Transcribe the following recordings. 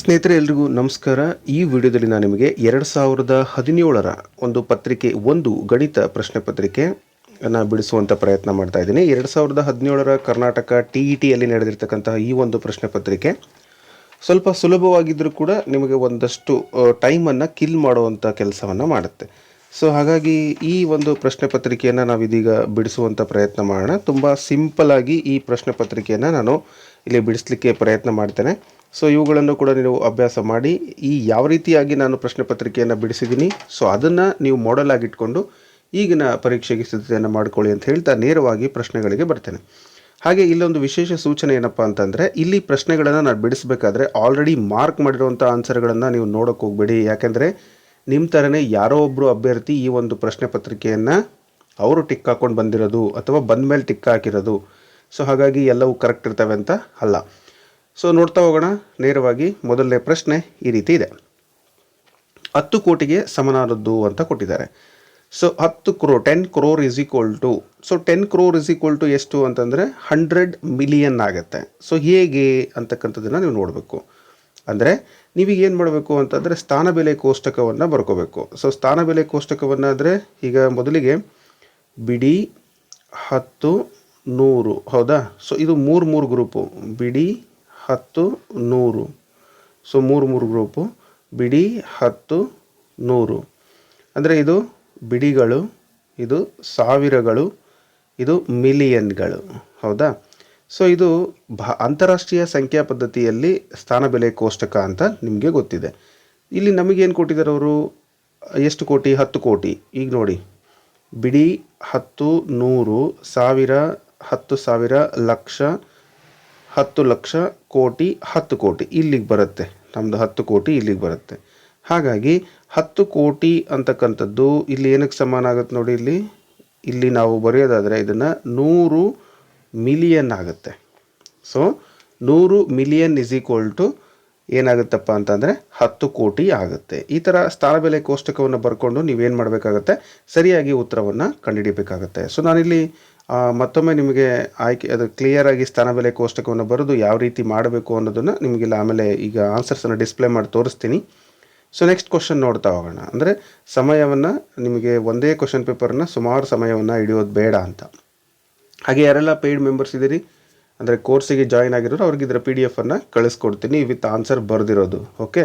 ಸ್ನೇಹಿತರೆ, ಎಲ್ರಿಗೂ ನಮಸ್ಕಾರ. ಈ ವಿಡಿಯೋದಲ್ಲಿ ನಾನು ನಿಮಗೆ ಎರಡು ಸಾವಿರದ ಹದಿನೇಳರ ಒಂದು ಪತ್ರಿಕೆ, ಒಂದು ಗಣಿತ ಪ್ರಶ್ನೆ ಪತ್ರಿಕೆ ನಾನು ಬಿಡಿಸುವಂಥ ಪ್ರಯತ್ನ ಮಾಡ್ತಾ ಇದ್ದೀನಿ. ಎರಡು ಸಾವಿರದ ಹದಿನೇಳರ ಕರ್ನಾಟಕ ಟಿ ಇ ಟಿಯಲ್ಲಿ ನಡೆದಿರ್ತಕ್ಕಂತಹ ಈ ಒಂದು ಪ್ರಶ್ನೆ ಪತ್ರಿಕೆ, ಸ್ವಲ್ಪ ಸುಲಭವಾಗಿದ್ದರೂ ಕೂಡ ನಿಮಗೆ ಒಂದಷ್ಟು ಟೈಮನ್ನು ಕಿಲ್ ಮಾಡುವಂಥ ಕೆಲಸವನ್ನು ಮಾಡುತ್ತೆ. ಸೊ, ಹಾಗಾಗಿ ಈ ಒಂದು ಪ್ರಶ್ನೆ ಪತ್ರಿಕೆಯನ್ನು ನಾವು ಇದೀಗ ಬಿಡಿಸುವಂಥ ಪ್ರಯತ್ನ ಮಾಡೋಣ. ತುಂಬ ಸಿಂಪಲ್ ಆಗಿ ಈ ಪ್ರಶ್ನೆ ಪತ್ರಿಕೆಯನ್ನು ನಾನು ಇಲ್ಲಿ ಬಿಡಿಸ್ಲಿಕ್ಕೆ ಪ್ರಯತ್ನ ಮಾಡ್ತೇನೆ. ಸೊ ಇವುಗಳನ್ನು ಕೂಡ ನೀವು ಅಭ್ಯಾಸ ಮಾಡಿ, ಈ ಯಾವ ರೀತಿಯಾಗಿ ನಾನು ಪ್ರಶ್ನೆ ಪತ್ರಿಕೆಯನ್ನು ಬಿಡಿಸಿದ್ದೀನಿ ಸೊ ಅದನ್ನು ನೀವು ಮಾಡೆಲ್ ಆಗಿಟ್ಕೊಂಡು ಈಗಿನ ಪರೀಕ್ಷೆಗೆ ಸಿದ್ಧತೆಯನ್ನು ಮಾಡ್ಕೊಳ್ಳಿ ಅಂತ ಹೇಳ್ತಾ ನೇರವಾಗಿ ಪ್ರಶ್ನೆಗಳಿಗೆ ಬರ್ತೇನೆ. ಹಾಗೆ ಇಲ್ಲೊಂದು ವಿಶೇಷ ಸೂಚನೆ ಏನಪ್ಪ ಅಂತಂದರೆ, ಇಲ್ಲಿ ಪ್ರಶ್ನೆಗಳನ್ನು ನಾನು ಬಿಡಿಸಬೇಕಾದ್ರೆ ಆಲ್ರೆಡಿ ಮಾರ್ಕ್ ಮಾಡಿರುವಂಥ ಆನ್ಸರ್ಗಳನ್ನು ನೀವು ನೋಡೋಕೆ ಹೋಗಬೇಡಿ. ಯಾಕೆಂದರೆ ನಿಮ್ಮ ಥರನೇ ಯಾರೋ ಒಬ್ಬರು ಅಭ್ಯರ್ಥಿ ಈ ಒಂದು ಪ್ರಶ್ನೆ ಪತ್ರಿಕೆಯನ್ನು ಅವರು ಟಿಕ್ ಹಾಕ್ಕೊಂಡು ಬಂದಿರೋದು ಅಥವಾ ಬಂದ ಮೇಲೆ ಟಿಕ್ ಹಾಕಿರೋದು. ಸೊ ಹಾಗಾಗಿ ಎಲ್ಲವೂ ಕರೆಕ್ಟ್ ಇರ್ತವೆ ಅಂತ ಅಲ್ಲ. ಸೊ ನೋಡ್ತಾ ಹೋಗೋಣ. ನೇರವಾಗಿ ಮೊದಲನೇ ಪ್ರಶ್ನೆ ಈ ರೀತಿ ಇದೆ. ಹತ್ತು ಕೋಟಿಗೆ ಸಮನಾದದ್ದು ಅಂತ ಕೊಟ್ಟಿದ್ದಾರೆ. ಸೊ ಹತ್ತು crore ten crore is equal to so ten crore is equal to ಎಷ್ಟು ಅಂತಂದರೆ ಹಂಡ್ರೆಡ್ ಮಿಲಿಯನ್ ಆಗುತ್ತೆ. ಸೊ ಹೇಗೆ ಅಂತಕ್ಕಂಥದ್ದನ್ನು ನೀವು ನೋಡಬೇಕು. ಅಂದರೆ ನೀವೀಗ ಏನು ಮಾಡಬೇಕು ಅಂತಂದರೆ ಸ್ಥಾನ ಬೆಲೆ ಕೋಷ್ಟಕವನ್ನು ಬರ್ಕೋಬೇಕು. ಸೊ ಸ್ಥಾನ ಬೆಲೆ ಕೋಷ್ಟಕವನ್ನು ಅಂದರೆ ಈಗ ಮೊದಲಿಗೆ ಬಿಡಿ ಹತ್ತು ನೂರು, ಹೌದಾ? ಸೊ ಇದು ಮೂರು ಮೂರು ಗ್ರೂಪು. ಬಿಡಿ ಹತ್ತು ನೂರು. ಸೊ ಮೂರು ಮೂರು ಗ್ರೂಪು ಬಿಡಿ ಹತ್ತು ನೂರು. ಅಂದರೆ ಇದು ಬಿಡಿಗಳು, ಇದು ಸಾವಿರಗಳು, ಇದು ಮಿಲಿಯನ್ಗಳು. ಹೌದಾ? ಸೊ ಇದು ಭಾ, ಅಂತಾರಾಷ್ಟ್ರೀಯ ಸಂಖ್ಯಾ ಪದ್ಧತಿಯಲ್ಲಿ ಸ್ಥಾನ ಬೆಲೆ ಕೋಷ್ಟಕ ಅಂತ ನಿಮಗೆ ಗೊತ್ತಿದೆ. ಇಲ್ಲಿ ನಮಗೇನು ಕೊಟ್ಟಿದ್ದಾರೆ ಅವರು? ಎಷ್ಟು ಕೋಟಿ? ಹತ್ತು ಕೋಟಿ. ಈಗ ನೋಡಿ. ಬಿಡಿ ಹತ್ತು ನೂರು, ಸಾವಿರ, ಹತ್ತು ಸಾವಿರ, ಲಕ್ಷ ಹತ್ತು ಲಕ್ಷ ಕೋಟಿ, ಹತ್ತು ಕೋಟಿ, ಇಲ್ಲಿಗೆ ಬರುತ್ತೆ. ನಮ್ಮದು ಹತ್ತು ಕೋಟಿ ಇಲ್ಲಿಗೆ ಬರುತ್ತೆ. ಹಾಗಾಗಿ ಹತ್ತು ಕೋಟಿ ಅಂತಕ್ಕಂಥದ್ದು ಇಲ್ಲಿ ಏನಕ್ಕೆ ಸಮಾನ ಆಗುತ್ತೆ ನೋಡಿ ಇಲ್ಲಿ? ಇಲ್ಲಿ ನಾವು ಬರೆಯೋದಾದರೆ ಇದನ್ನು ನೂರು ಮಿಲಿಯನ್ ಆಗುತ್ತೆ. ಸೊ ನೂರು ಮಿಲಿಯನ್ ಇಸ್ ಈಕ್ವಲ್ ಟು ಏನಾಗುತ್ತಪ್ಪ ಅಂತಂದರೆ ಹತ್ತು ಕೋಟಿ ಆಗುತ್ತೆ. ಈ ಥರ ಸ್ಥಾನ ಬೆಲೆ ಕೋಷ್ಟಕವನ್ನು ಬರ್ಕೊಂಡು ನೀವೇನು ಮಾಡಬೇಕಾಗತ್ತೆ? ಸರಿಯಾಗಿ ಉತ್ತರವನ್ನು ಕಂಡುಹಿಡಿಬೇಕಾಗತ್ತೆ. ಸೊ ನಾನಿಲ್ಲಿ ಮತ್ತೊಮ್ಮೆ ನಿಮಗೆ ಆಯ್ಕೆ, ಅದು ಕ್ಲಿಯರಾಗಿ ಸ್ಥಾನ ಬೆಲೆ ಕೋಷ್ಟಕವನ್ನು ಬರೆದು ಯಾವ ರೀತಿ ಮಾಡಬೇಕು ಅನ್ನೋದನ್ನು ನಿಮಗಿಲ್ಲ ಆಮೇಲೆ ಈಗ ಆನ್ಸರ್ಸನ್ನು ಡಿಸ್ಪ್ಲೇ ಮಾಡಿ ತೋರಿಸ್ತೀನಿ. ಸೊ ನೆಕ್ಸ್ಟ್ ಕ್ವಶನ್ ನೋಡ್ತಾ ಹೋಗೋಣ. ಅಂದರೆ ಸಮಯವನ್ನು, ನಿಮಗೆ ಒಂದೇ ಕ್ವಶನ್ ಪೇಪರನ್ನು ಸುಮಾರು ಸಮಯವನ್ನು ಹಿಡಿಯೋದು ಬೇಡ ಅಂತ. ಹಾಗೆ ಯಾರೆಲ್ಲ ಪೇಯ್ಡ್ ಮೆಂಬರ್ಸ್ ಇದ್ದೀರಿ ಅಂದರೆ ಕೋರ್ಸಿಗೆ ಜಾಯಿನ್ ಆಗಿರೋರು, ಅವ್ರಿಗೆ ಇದರ ಪಿ ಡಿ ಎಫನ್ನು ಕಳಿಸ್ಕೊಡ್ತೀನಿ ವಿತ್ ಆನ್ಸರ್ ಬರೆದಿರೋದು. ಓಕೆ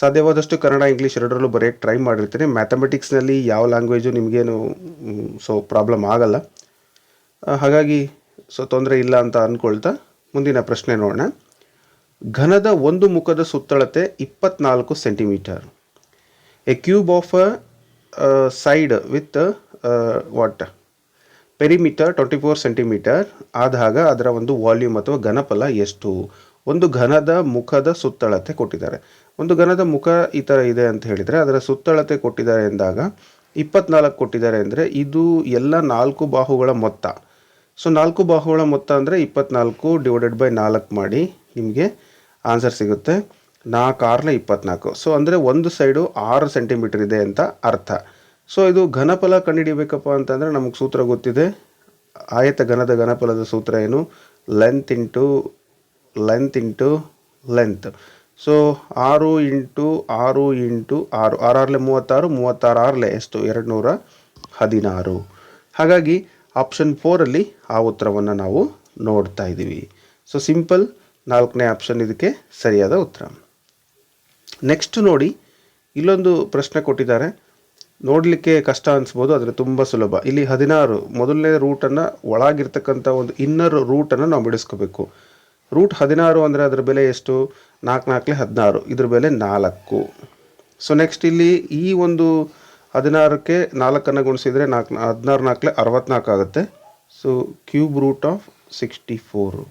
ಸಾಧ್ಯವಾದಷ್ಟು ಕನ್ನಡ ಇಂಗ್ಲೀಷ್ ಎರಡರಲ್ಲೂ ಬರೆಯೋಕ್ಕೆ ಟ್ರೈ ಮಾಡಿರ್ತೀನಿ. ಮ್ಯಾಥಮೆಟಿಕ್ಸ್ನಲ್ಲಿ ಯಾವ ಲ್ಯಾಂಗ್ವೇಜು ನಿಮಗೇನು ಸೊ ಪ್ರಾಬ್ಲಮ್ ಆಗಲ್ಲ. ಹಾಗಾಗಿ ಸೊ ತೊಂದರೆ ಇಲ್ಲ ಅಂತ ಅಂದ್ಕೊಳ್ತಾ ಮುಂದಿನ ಪ್ರಶ್ನೆ ನೋಡೋಣ. ಘನದ ಒಂದು ಮುಖದ ಸುತ್ತಳತೆ ಇಪ್ಪತ್ನಾಲ್ಕು centimetre. A cube of side with what perimeter twenty four centimetre ಆದಾಗ ಅದರ ಒಂದು ವಾಲ್ಯೂಮ್ ಅಥವಾ ಘನಫಲ ಎಷ್ಟು? ಒಂದು ಘನದ ಮುಖದ ಸುತ್ತಳತೆ ಕೊಟ್ಟಿದ್ದಾರೆ. ಒಂದು ಘನದ ಮುಖ ಈ ಥರ ಇದೆ ಅಂತ ಹೇಳಿದರೆ ಅದರ ಸುತ್ತಳತೆ ಕೊಟ್ಟಿದ್ದಾರೆ ಎಂದಾಗ ಇಪ್ಪತ್ನಾಲ್ಕು ಕೊಟ್ಟಿದ್ದಾರೆ ಅಂದರೆ ಇದು ಎಲ್ಲ ನಾಲ್ಕು ಬಾಹುಗಳ ಮೊತ್ತ. ಸೊ ನಾಲ್ಕು ಬಾಹುಗಳ ಮೊತ್ತ ಅಂದರೆ ಇಪ್ಪತ್ನಾಲ್ಕು ಡಿವೈಡೆಡ್ ಬೈ ನಾಲ್ಕು ಮಾಡಿ ನಿಮಗೆ ಆನ್ಸರ್ ಸಿಗುತ್ತೆ. ನಾಲ್ಕು ಆರ್ಲ ಇಪ್ಪತ್ನಾಲ್ಕು. ಸೊ ಅಂದರೆ ಒಂದು ಸೈಡು ಆರು ಸೆಂಟಿಮೀಟರ್ ಇದೆ ಅಂತ ಅರ್ಥ. ಸೊ ಇದು ಘನಫಲ ಕಂಡುಹಿಡಿಯಬೇಕಪ್ಪ ಅಂತಂದರೆ ನಮಗೆ ಸೂತ್ರ ಗೊತ್ತಿದೆ. ಆಯತ ಘನದ ಘನಫಲದ ಸೂತ್ರ ಏನು? Length into length into length so ಆರು ಇಂಟು ಆರು ಇಂಟು ಆರು. ಆರಾರಲೆ ಮೂವತ್ತಾರು ಮೂವತ್ತಾರು ಆರ್ಲೆ ಎಷ್ಟು? ಎರಡು ನೂರ ಹದಿನಾರು. ಹಾಗಾಗಿ ಆಪ್ಷನ್ ಫೋರಲ್ಲಿ ಆ ಉತ್ತರವನ್ನು ನಾವು ನೋಡ್ತಾ ಇದ್ದೀವಿ. ಸೊ ಸಿಂಪಲ್ ನಾಲ್ಕನೇ ಆಪ್ಷನ್ ಇದಕ್ಕೆ ಸರಿಯಾದ ಉತ್ತರ. ನೆಕ್ಸ್ಟ್ ನೋಡಿ, ಇಲ್ಲೊಂದು ಪ್ರಶ್ನೆ ಕೊಟ್ಟಿದ್ದಾರೆ. ನೋಡಲಿಕ್ಕೆ ಕಷ್ಟ ಅನಿಸ್ಬೋದು, ಆದರೆ ತುಂಬ ಸುಲಭ. ಇಲ್ಲಿ ಹದಿನಾರು, ಮೊದಲನೇ ರೂಟನ್ನು ಒಳಗಿರ್ತಕ್ಕಂಥ ಒಂದು ಇನ್ನರ್ ರೂಟನ್ನು ನಾವು ಬಿಡಿಸ್ಕೋಬೇಕು. ರೂಟ್ ಹದಿನಾರು ಅಂದರೆ ಅದರ ಬೆಲೆ ಎಷ್ಟು? ನಾಲ್ಕು ನಾಲ್ಕಲೇ ಹದಿನಾರು, ಇದ್ರ ಬೆಲೆ ನಾಲ್ಕು. ಸೊ ನೆಕ್ಸ್ಟ್ ಇಲ್ಲಿ ಈ ಒಂದು ಹದಿನಾರಕ್ಕೆ ನಾಲ್ಕನ್ನು ಗುಣಿಸಿದರೆ ನಾಲ್ಕು, ಹದಿನಾರು ನಾಲ್ಕಲೆ ಅರವತ್ನಾಲ್ಕು ಆಗುತ್ತೆ. So cube root of sixty four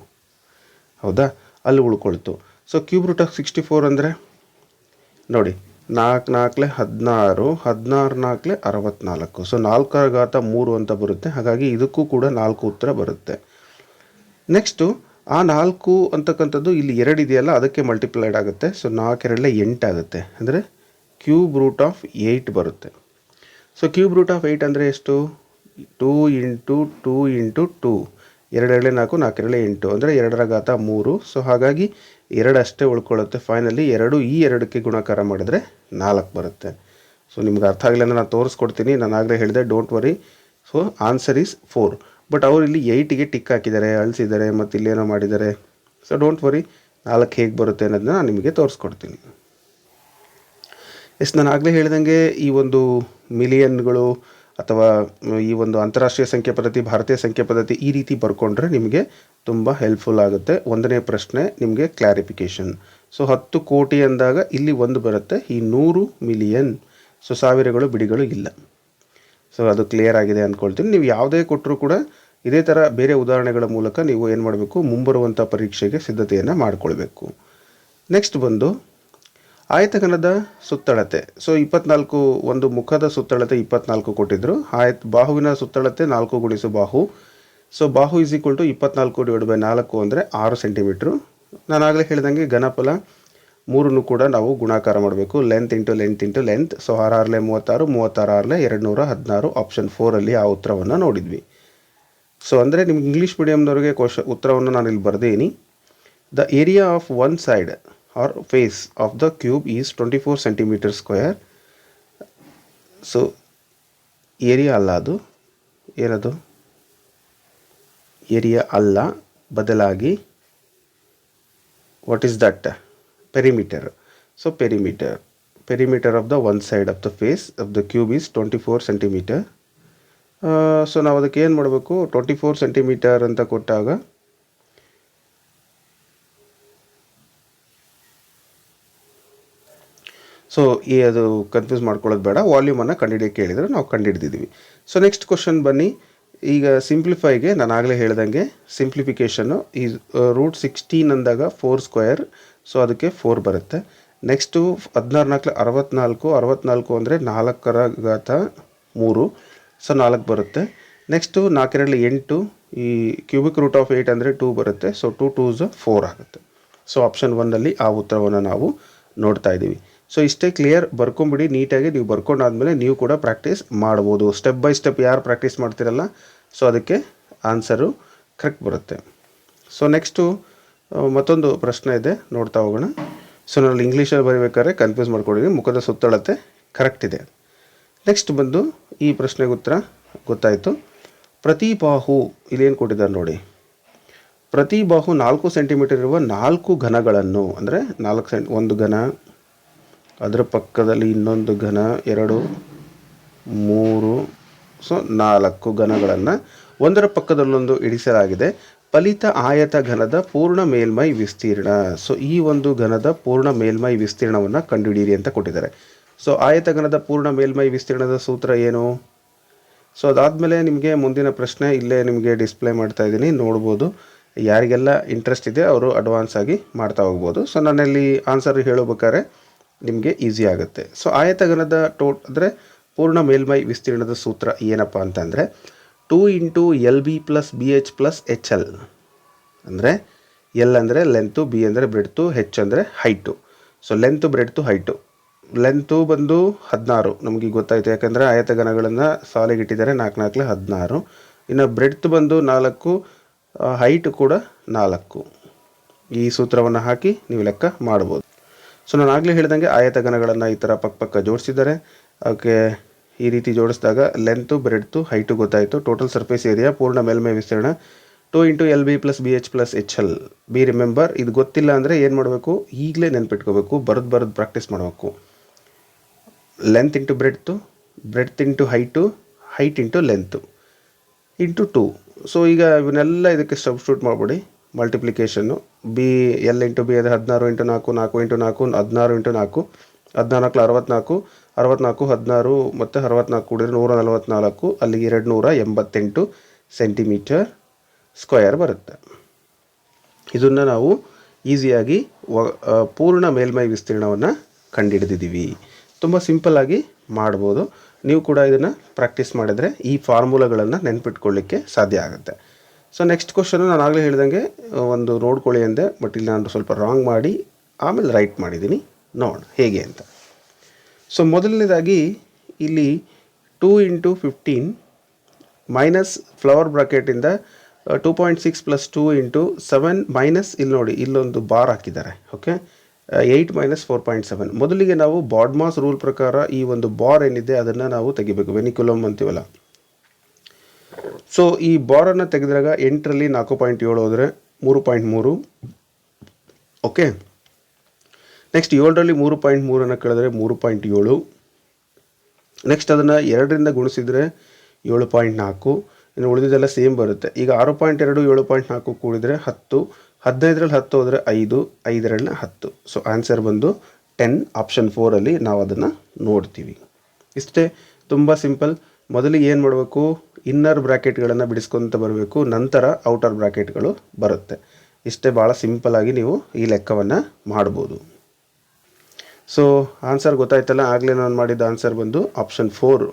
ಹೌದಾ? ಅಲ್ಲಿ ಉಳ್ಕೊಳ್ತು. So cube root of sixty four ಅಂದರೆ? ನೋಡಿ, ನಾಲ್ಕು ನಾಲ್ಕಲೆ ಹದಿನಾರು ಹದಿನಾರು ನಾಲ್ಕಲೆ ಅರವತ್ನಾಲ್ಕು. ಸೊ ನಾಲ್ಕರ ಘಾತ ಮೂರು ಅಂತ ಬರುತ್ತೆ. ಹಾಗಾಗಿ ಇದಕ್ಕೂ ಕೂಡ ನಾಲ್ಕು ಉತ್ತರ ಬರುತ್ತೆ. ನೆಕ್ಸ್ಟು ಆ ನಾಲ್ಕು ಅಂತಕ್ಕಂಥದ್ದು ಇಲ್ಲಿ ಎರಡು ಇದೆಯಲ್ಲ, ಅದಕ್ಕೆ ಮಲ್ಟಿಪ್ಲೈಡ್ ಆಗುತ್ತೆ. ಸೊ ನಾಲ್ಕೆರಡಲೆ ಎಂಟಾಗುತ್ತೆ ಅಂದರೆ ಕ್ಯೂಬ್ ರೂಟ್ ಆಫ್ ಏಯ್ಟ್ ಬರುತ್ತೆ. So cube root of eight ಅಂದರೆ ಎಷ್ಟು? Two into two into two. ಎರಡೆರಡೇ ನಾಲ್ಕು, ನಾಲ್ಕೆರಡೇ ಎಂಟು. ಅಂದರೆ ಎರಡರ ಘಾತ ಮೂರು. ಸೊ ಹಾಗಾಗಿ ಎರಡು ಅಷ್ಟೇ ಉಳ್ಕೊಳ್ಳುತ್ತೆ. ಫೈನಲಿ ಎರಡು ಈ ಎರಡಕ್ಕೆ ಗುಣಾಕಾರ ಮಾಡಿದ್ರೆ ನಾಲ್ಕು ಬರುತ್ತೆ. ಸೊ ನಿಮ್ಗೆ ಅರ್ಥ ಆಗಲಿಲ್ಲ ಅಂದರೆ ನಾನು ತೋರಿಸ್ಕೊಡ್ತೀನಿ. ನಾನು ಆಗಲೇ ಹೇಳಿದೆ don't worry so answer is four but ಅವರು ಇಲ್ಲಿ ಏಯ್ಟಿಗೆ ಟಿಕ್ ಹಾಕಿದ್ದಾರೆ, ಅಳಿಸಿದ್ದಾರೆ, ಮತ್ತು ಇಲ್ಲೇನೋ ಮಾಡಿದ್ದಾರೆ. ಸೊ ಡೋಂಟ್ ವರಿ ನಾಲ್ಕು ಹೇಗೆ ಬರುತ್ತೆ ಅನ್ನೋದನ್ನ ನಾನು ನಿಮಗೆ ತೋರಿಸ್ಕೊಡ್ತೀನಿ. ಎಸ್ ನಾನು ಆಗಲೇ ಹೇಳಿದಂಗೆ ಈ ಒಂದು ಮಿಲಿಯನ್ಗಳು ಅಥವಾ ಈ ಒಂದು ಅಂತಾರಾಷ್ಟ್ರೀಯ ಸಂಖ್ಯೆ ಪದ್ಧತಿ, ಭಾರತೀಯ ಸಂಖ್ಯೆ ಪದ್ಧತಿ ಈ ರೀತಿ ಬರ್ಕೊಂಡ್ರೆ ನಿಮಗೆ ತುಂಬ ಹೆಲ್ಪ್ಫುಲ್ ಆಗುತ್ತೆ. ಒಂದನೇ ಪ್ರಶ್ನೆ, ನಿಮಗೆ ಕ್ಲಾರಿಫಿಕೇಷನ್ ಸೊ ಹತ್ತು ಕೋಟಿ ಅಂದಾಗ ಇಲ್ಲಿ ಒಂದು ಬರುತ್ತೆ, ಈ ನೂರು ಮಿಲಿಯನ್ ಸೊ ಸಾವಿರಗಳು, ಬಿಡಿಗಳು ಇಲ್ಲ. ಸೊ ಅದು ಕ್ಲಿಯರ್ ಆಗಿದೆ ಅಂದ್ಕೊಳ್ತೀನಿ ನೀವು ಯಾವುದೇ ಕೊಟ್ಟರೂ ಕೂಡ ಇದೇ ಥರ ಬೇರೆ ಉದಾಹರಣೆಗಳ ಮೂಲಕ ನೀವು ಏನು ಮಾಡಬೇಕು? ಮುಂಬರುವಂಥ ಪರೀಕ್ಷೆಗೆ ಸಿದ್ಧತೆಯನ್ನು ಮಾಡಿಕೊಳ್ಬೇಕು. ನೆಕ್ಸ್ಟ್ ಬಂದು ಆಯತಘನದ ಸುತ್ತಳತೆ. ಸೊ ಇಪ್ಪತ್ನಾಲ್ಕು ಒಂದು ಮುಖದ ಸುತ್ತಳತೆ ಇಪ್ಪತ್ನಾಲ್ಕು ಕೊಟ್ಟಿದ್ದರು ಆಯತ್ ಬಾಹುವಿನ ಸುತ್ತಳತೆ ನಾಲ್ಕು ಗುಣಿಸು ಬಾಹು. ಸೊ ಬಾಹು ಇಸ್ ಈಕ್ವಲ್ ಟು ಇಪ್ಪತ್ನಾಲ್ಕು ಡಿವೈಡ್ ಬೈ ನಾಲ್ಕು ಅಂದರೆ ಆರು ಸೆಂಟಿಮೀಟ್ರು ನಾನು ಆಗಲೇ ಹೇಳಿದಂಗೆ ಘನಫಲ ಮೂರನ್ನು ಕೂಡ ನಾವು ಗುಣಾಕಾರ ಮಾಡಬೇಕು. Length into length into length so ಆರಾರಲೆ ಮೂವತ್ತಾರು ಮೂವತ್ತಾರು ಆರ್ಲೆ ಎರಡು ನೂರ ಹದಿನಾರು ಆಪ್ಷನ್ ಫೋರಲ್ಲಿ ಆ ಉತ್ತರವನ್ನು ನೋಡಿದ್ವಿ. ಸೊ ಅಂದರೆ ನಿಮ್ಗೆ ಇಂಗ್ಲೀಷ್ ಮೀಡಿಯಮ್ನವ್ರಿಗೆ ಕ್ವಶ ಉತ್ತರವನ್ನು ನಾನು ಇಲ್ಲಿ ಬರೆದೀನಿ. The area of one side face of the cube is twenty four centimetre square so area ಅಲ್ಲ ಅದು. ಏನದು? ಏರಿಯಾ ಅಲ್ಲ, ಬದಲಾಗಿ what is that perimeter so perimeter perimeter of the one side of the face of the cube is twenty four centimetre so ನಾವು ಅದಕ್ಕೆ ಏನು ಮಾಡಬೇಕು? Twenty four centimetre ಅಂತ ಕೊಟ್ಟಾಗ ಸೊ ಈ ಅದು ಕನ್ಫ್ಯೂಸ್ ಮಾಡ್ಕೊಳ್ಳೋದು ಬೇಡ. ವಾಲ್ಯೂಮನ್ನು ಕಂಡುಹಿಡಿಯೋಕೆ ಹೇಳಿದರೆ ನಾವು ಕಂಡುಹಿಡಿದಿದ್ದೀವಿ ಸೊ ನೆಕ್ಸ್ಟ್ ಕ್ವಶನ್ ಬನ್ನಿ. ಈಗ ಸಿಂಪ್ಲಿಫೈಗೆ ನಾನು ಆಗಲೇ ಹೇಳ್ದಂಗೆ ಸಿಂಪ್ಲಿಫಿಕೇಷನ್ನು ಈ ರೂಟ್ ಸಿಕ್ಸ್ಟೀನ್ ಅಂದಾಗ ಫೋರ್ ಸ್ಕ್ವೇರ್ ಸೊ ಅದಕ್ಕೆ ಫೋರ್ ಬರುತ್ತೆ. ನೆಕ್ಸ್ಟು ಹದಿನಾರು ನಾಲ್ಕು ಅರವತ್ನಾಲ್ಕು ಅರವತ್ನಾಲ್ಕು ಅಂದರೆ ನಾಲ್ಕರ ಘಾತ ಮೂರು. ಸೊ ನಾಲ್ಕು ಬರುತ್ತೆ. ನೆಕ್ಸ್ಟು ನಾಲ್ಕೆರಡು ಎಂಟು, ಈ ಕ್ಯೂಬಿಕ್ ರೂಟ್ ಆಫ್ ಏಯ್ಟ್ ಅಂದರೆ ಟೂ ಬರುತ್ತೆ. ಸೊ ಟೂ ಟೂಸ್ ಫೋರ್ ಆಗುತ್ತೆ. ಸೊ ಆಪ್ಷನ್ ಒನ್ನಲ್ಲಿ ಆ ಉತ್ತರವನ್ನು ನಾವು ನೋಡ್ತಾ ಇದ್ದೀವಿ. ಸೊ ಇಷ್ಟೇ ಕ್ಲಿಯರ್ ಬರ್ಕೊಂಬಿಡಿ, ನೀಟಾಗಿ ನೀವು ಬರ್ಕೊಂಡಾದ್ಮೇಲೆ ನೀವು ಕೂಡ ಪ್ರಾಕ್ಟೀಸ್ ಮಾಡ್ಬೋದು. ಸ್ಟೆಪ್ ಬೈ ಸ್ಟೆಪ್ ಯಾರು ಪ್ರಾಕ್ಟೀಸ್ ಮಾಡ್ತಿರಲ್ಲ ಸೊ ಅದಕ್ಕೆ ಆನ್ಸರು ಕರೆಕ್ಟ್ ಬರುತ್ತೆ. ಸೊ ನೆಕ್ಸ್ಟು ಮತ್ತೊಂದು ಪ್ರಶ್ನೆ ಇದೆ, ನೋಡ್ತಾ ಹೋಗೋಣ. ಸೊ ನಾನು ಇಂಗ್ಲೀಷಲ್ಲಿ ಬರೀಬೇಕಾದ್ರೆ ಕನ್ಫ್ಯೂಸ್ ಮಾಡ್ಕೊಂಡಿದ್ದೀನಿ ಮುಖದ ಸುತ್ತಳತೆ ಕರೆಕ್ಟ್ ಇದೆ. ನೆಕ್ಸ್ಟ್ ಬಂದು ಈ ಪ್ರಶ್ನೆಗೆ ಉತ್ತರ ಗೊತ್ತಾಯಿತು. ಪ್ರತಿ ಬಾಹು ಇಲ್ಲೇನು ಕೊಟ್ಟಿದ್ದಾರೆ ನೋಡಿ. ಪ್ರತಿ ಬಾಹು ನಾಲ್ಕು ಸೆಂಟಿಮೀಟರ್ ಇರುವ ನಾಲ್ಕು ಘನಗಳನ್ನು, ಅಂದರೆ ನಾಲ್ಕು ಸೆಂಟ್ ಒಂದು ಘನ ಅದರ ಪಕ್ಕದಲ್ಲಿ ಇನ್ನೊಂದು ಘನ, ಎರಡು, ಮೂರು, ಸೊ ನಾಲ್ಕು ಘನಗಳನ್ನು ಒಂದರ ಪಕ್ಕದಲ್ಲೊಂದು ಇಡಿಸಲಾಗಿದೆ ಫಲಿತ ಆಯತ ಘನದ ಪೂರ್ಣ ಮೇಲ್ಮೈ ವಿಸ್ತೀರ್ಣ. ಸೊ ಈ ಒಂದು ಘನದ ಪೂರ್ಣ ಮೇಲ್ಮೈ ವಿಸ್ತೀರ್ಣವನ್ನು ಕಂಡುಹಿಡಿಯಿರಿ ಅಂತ ಕೊಟ್ಟಿದ್ದಾರೆ. ಸೊ ಆಯತ ಘನದ ಪೂರ್ಣ ಮೇಲ್ಮೈ ವಿಸ್ತೀರ್ಣದ ಸೂತ್ರ ಏನು? ಸೊ ಅದಾದಮೇಲೆ ನಿಮಗೆ ಮುಂದಿನ ಪ್ರಶ್ನೆ ಇಲ್ಲೇ ನಿಮಗೆ ಡಿಸ್ಪ್ಲೇ ಮಾಡ್ತಾ ಇದ್ದೀನಿ, ನೋಡ್ಬೋದು. ಯಾರಿಗೆಲ್ಲ ಇಂಟ್ರೆಸ್ಟ್ ಇದೆ, ಅವರು ಅಡ್ವಾನ್ಸ್ ಆಗಿ ಮಾಡ್ತಾ ಹೋಗ್ಬೋದು. ಸೊ ನಾನಲ್ಲಿ ಆನ್ಸರ್ ಹೇಳಬೇಕಾದ್ರೆ ನಿಮಗೆ ಈಸಿ ಆಗುತ್ತೆ. ಸೊ ಆಯತಗನದ ಟೋ ಅಂದರೆ ಪೂರ್ಣ ಮೇಲ್ಮೈ ವಿಸ್ತೀರ್ಣದ ಸೂತ್ರ ಏನಪ್ಪ ಅಂತಂದರೆ two into L B plus B H plus H L ಅಂದರೆ ಎಲ್ ಅಂದರೆ ಲೆಂತು ಬಿ ಅಂದರೆ ಬ್ರೆಡ್ತು ಹೆಚ್ ಅಂದರೆ height so length breadth height length ಬಂದು ಹದಿನಾರು. ನಮಗೆ ಗೊತ್ತಾಯಿತು. ಯಾಕಂದರೆ ಆಯತಗನಗಳನ್ನು ಸಾಲಿಗೆ ಇಟ್ಟಿದ್ದಾರೆ ನಾಲ್ಕು ನಾಲ್ಕಲೇ ಹದಿನಾರು. ಇನ್ನು ಬ್ರೆಡ್ತ್ ಬಂದು ನಾಲ್ಕು ಹೈಟ್ ಕೂಡ ನಾಲ್ಕು. ಈ ಸೂತ್ರವನ್ನು ಹಾಕಿ ನೀವು ಲೆಕ್ಕ ಮಾಡ್ಬೋದು. ಸೊ ನಾನು ಆಗಲೇ ಹೇಳಿದಂಗೆ ಆಯತಗನಗಳನ್ನು ಈ ಥರ ಪಕ್ಕ ಪಕ್ಕ ಜೋಡಿಸಿದ್ದಾರೆ. ಓಕೆ ಈ ರೀತಿ ಜೋಡಿಸಿದಾಗ ಲೆಂತು ಬ್ರೆಡ್ತು ಹೈಟು ಗೊತ್ತಾಯಿತು. ಟೋಟಲ್ ಸರ್ಫೇಸ್ ಏರಿಯಾ ಪೂರ್ಣ ಮೇಲ್ಮೈ ವಿಸ್ತೀರ್ಣ two into L B plus B H plus H L B remember ಇದು ಗೊತ್ತಿಲ್ಲ ಅಂದರೆ ಏನು ಮಾಡಬೇಕು? ಈಗಲೇ ನೆನ್ಪಿಟ್ಕೋಬೇಕು, ಬರೋದು ಬರೋದು ಪ್ರಾಕ್ಟೀಸ್ ಮಾಡಬೇಕು. Length into breadth breadth into height height into length into two so ಈಗ ಇವನ್ನೆಲ್ಲ ಇದಕ್ಕೆ ಸಬ್ಸ್ಟ್ಯೂಟ್ ಮಾಡಿಬಿಡಿ. Multiplication B L into B ಅದು ಹದಿನಾರು ಇಂಟು ನಾಲ್ಕು ನಾಲ್ಕು ಇಂಟು ನಾಲ್ಕು, ಹದಿನಾರು ಇಂಟು ನಾಲ್ಕು ಹದಿನಾಲ್ಕು ಅರವತ್ನಾಲ್ಕು ಅರವತ್ನಾಲ್ಕು, ಹದಿನಾರು ಮತ್ತು ಅರವತ್ನಾಲ್ಕು ಕೂಡಿದ್ರೆ ನೂರ ನಲವತ್ನಾಲ್ಕು, ಅಲ್ಲಿಗೆ ಎರಡು ನೂರ ಎಂಬತ್ತೆಂಟು ಸೆಂಟಿಮೀಟರ್ ಸ್ಕ್ವಯರ್ ಬರುತ್ತೆ. ಇದನ್ನು ನಾವು ಈಸಿಯಾಗಿ ವ ಪೂರ್ಣ ಮೇಲ್ಮೈ ವಿಸ್ತೀರ್ಣವನ್ನು ಕಂಡುಹಿಡಿದಿದ್ದೀವಿ ತುಂಬ ಸಿಂಪಲ್ಲಾಗಿ ಮಾಡ್ಬೋದು. ನೀವು ಕೂಡ ಇದನ್ನು ಪ್ರಾಕ್ಟೀಸ್ ಮಾಡಿದರೆ ಈ ಫಾರ್ಮುಲಾಗಳನ್ನು ನೆನ್ಪಿಟ್ಕೊಳ್ಳಿಕ್ಕೆ ಸಾಧ್ಯ ಆಗುತ್ತೆ. ಸೊ ನೆಕ್ಸ್ಟ್ ಕ್ವಶನು ನಾನು ಆಗಲೇ ಹೇಳ್ದಂಗೆ ಒಂದು ನೋಡ್ಕೊಳ್ಳಿ ಅಂದೆ ಬಟ್ ಇಲ್ಲಿ ನಾನು ಸ್ವಲ್ಪ ರಾಂಗ್ ಮಾಡಿ, ಆಮೇಲೆ ರೈಟ್ ಮಾಡಿದ್ದೀನಿ. ನೋಡೋಣ ಹೇಗೆ ಅಂತ. ಸೊ ಮೊದಲನೇದಾಗಿ ಇಲ್ಲಿ two into fifteen minus flower ಬ್ರಾಕೆಟಿಂದ two point six plus two into seven minus ಇಲ್ಲಿ ನೋಡಿ, ಇಲ್ಲೊಂದು ಬಾರ್ ಹಾಕಿದ್ದಾರೆ okay eight minus four point seven ಮೊದಲಿಗೆ ನಾವು ಬಾಡ್ಮಾಸ್ ರೂಲ್ ಪ್ರಕಾರ ಈ ಒಂದು ಬಾರ್ ಏನಿದೆ, ಅದನ್ನು ನಾವು ತೆಗಿಬೇಕು. ವೆನಿಕ್ಯುಲಮ್ ಅಂತೀವಲ್ಲ. ಸೊ ಈ ಬಾರನ್ನು ತೆಗೆದಾಗ ಎಂಟರಲ್ಲಿ ನಾಲ್ಕು ಪಾಯಿಂಟ್ ಏಳು ಹೋದರೆ ಮೂರು ಪಾಯಿಂಟ್ ಮೂರು. ಓಕೆ ನೆಕ್ಸ್ಟ್ ಏಳರಲ್ಲಿ ಮೂರು ಪಾಯಿಂಟ್ ಮೂರನ್ನು ಕಳೆದ್ರೆ ಮೂರು ಪಾಯಿಂಟ್ ಏಳು. ನೆಕ್ಸ್ಟ್ ಅದನ್ನು ಎರಡರಿಂದ ಗುಣಿಸಿದರೆ ಏಳು ಪಾಯಿಂಟ್ ನಾಲ್ಕು. ಇನ್ನು ಉಳಿದಿದ್ದೆಲ್ಲ ಸೇಮ್ ಬರುತ್ತೆ. ಈಗ ಆರು ಪಾಯಿಂಟ್ ಎರಡು, ಏಳು ಪಾಯಿಂಟ್ ನಾಲ್ಕು ಕೂಡಿದರೆ ಹತ್ತು. ಹದಿನೈದರಲ್ಲಿ ಹತ್ತು ಹೋದರೆ ಐದು, ಐದರಲ್ಲಿ ಹತ್ತು. ಸೊ ಆನ್ಸರ್ ಬಂದು ಟೆನ್ ಆಪ್ಷನ್ ಫೋರಲ್ಲಿ ನಾವು ಅದನ್ನು ನೋಡ್ತೀವಿ. ಇಷ್ಟೇ, ತುಂಬ ಸಿಂಪಲ್ ಮೊದಲಿಗೆ ಏನು ಮಾಡಬೇಕು? ಇನ್ನರ್ ಬ್ರ್ಯಾಕೆಟ್ಗಳನ್ನು ಬಿಡಿಸ್ಕೊತ ಬರಬೇಕು. ನಂತರ ಔಟರ್ ಬ್ರ್ಯಾಕೆಟ್ಗಳು ಬರುತ್ತೆ. ಇಷ್ಟೇ ಭಾಳ ಸಿಂಪಲ್ಲಾಗಿ ನೀವು ಈ ಲೆಕ್ಕವನ್ನು ಮಾಡ್ಬೋದು. ಸೊ ಆನ್ಸರ್ ಗೊತ್ತಾಯ್ತಲ್ಲ? ಆಗಲೇ ನಾನು ಮಾಡಿದ ಆನ್ಸರ್ ಬಂದು ಆಪ್ಷನ್ ಫೋರು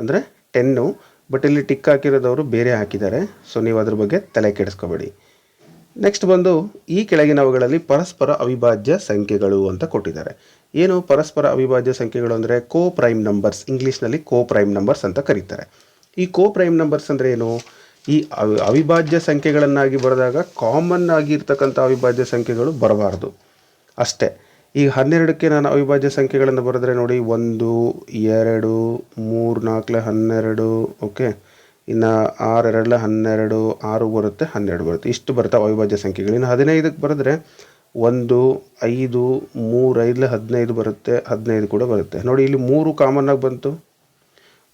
ಅಂದರೆ ಟೆನ್ನು ಬಟ್ ಇಲ್ಲಿ ಟಿಕ್ ಹಾಕಿರೋದವರು ಬೇರೆ ಹಾಕಿದ್ದಾರೆ. ಸೊ ನೀವು ಅದ್ರ ಬಗ್ಗೆ ತಲೆ ಕೆಡಿಸ್ಕೋಬೇಡಿ. ನೆಕ್ಸ್ಟ್ ಬಂದು ಈ ಕೆಳಗಿನವುಗಳಲ್ಲಿ ಪರಸ್ಪರ ಅವಿಭಾಜ್ಯ ಸಂಖ್ಯೆಗಳು ಅಂತ ಕೊಟ್ಟಿದ್ದಾರೆ. ಏನು ಪರಸ್ಪರ ಅವಿಭಾಜ್ಯ ಸಂಖ್ಯೆಗಳು ಅಂದರೆ ಕೋ ಪ್ರೈಮ್ ನಂಬರ್ಸ್ ಇಂಗ್ಲೀಷ್ನಲ್ಲಿ ಕೋ ಪ್ರೈಮ್ ನಂಬರ್ಸ್ ಅಂತ ಕರೀತಾರೆ. ಈ ಕೋ ಪ್ರೈಮ್ ನಂಬರ್ಸ್ ಅಂದರೆ ಏನು? ಈ ಅವಿ- ಅವಿಭಾಜ್ಯ ಸಂಖ್ಯೆಗಳನ್ನಾಗಿ ಬರೆದಾಗ ಕಾಮನ್ ಆಗಿರ್ತಕ್ಕಂಥ ಅವಿಭಾಜ್ಯ ಸಂಖ್ಯೆಗಳು ಬರಬಾರ್ದು. ಅಷ್ಟೇ ಈಗ ಹನ್ನೆರಡಕ್ಕೆ ನಾನು ಅವಿಭಾಜ್ಯ ಸಂಖ್ಯೆಗಳನ್ನು ಬರೆದ್ರೆ ನೋಡಿ, ಒಂದು, ಎರಡು, ಮೂರು ನಾಲ್ಕಲೆ ಹನ್ನೆರಡು, ಓಕೆ? ಇನ್ನು ಆರು ಎರಡಲೆ ಹನ್ನೆರಡು, ಆರು ಬರುತ್ತೆ, ಹನ್ನೆರಡು ಬರುತ್ತೆ. ಇಷ್ಟು ಬರ್ತಾವೆ ಅವಿಭಾಜ್ಯ ಸಂಖ್ಯೆಗಳು. ಇನ್ನು ಹದಿನೈದಕ್ಕೆ ಬರೆದ್ರೆ ಒಂದು, ಐದು, ಮೂರು, ಐದಲೆ ಹದಿನೈದು ಬರುತ್ತೆ, ಹದಿನೈದು ಕೂಡ ಬರುತ್ತೆ. ನೋಡಿ, ಇಲ್ಲಿ ಮೂರು ಆಗಿ ಬಂತು.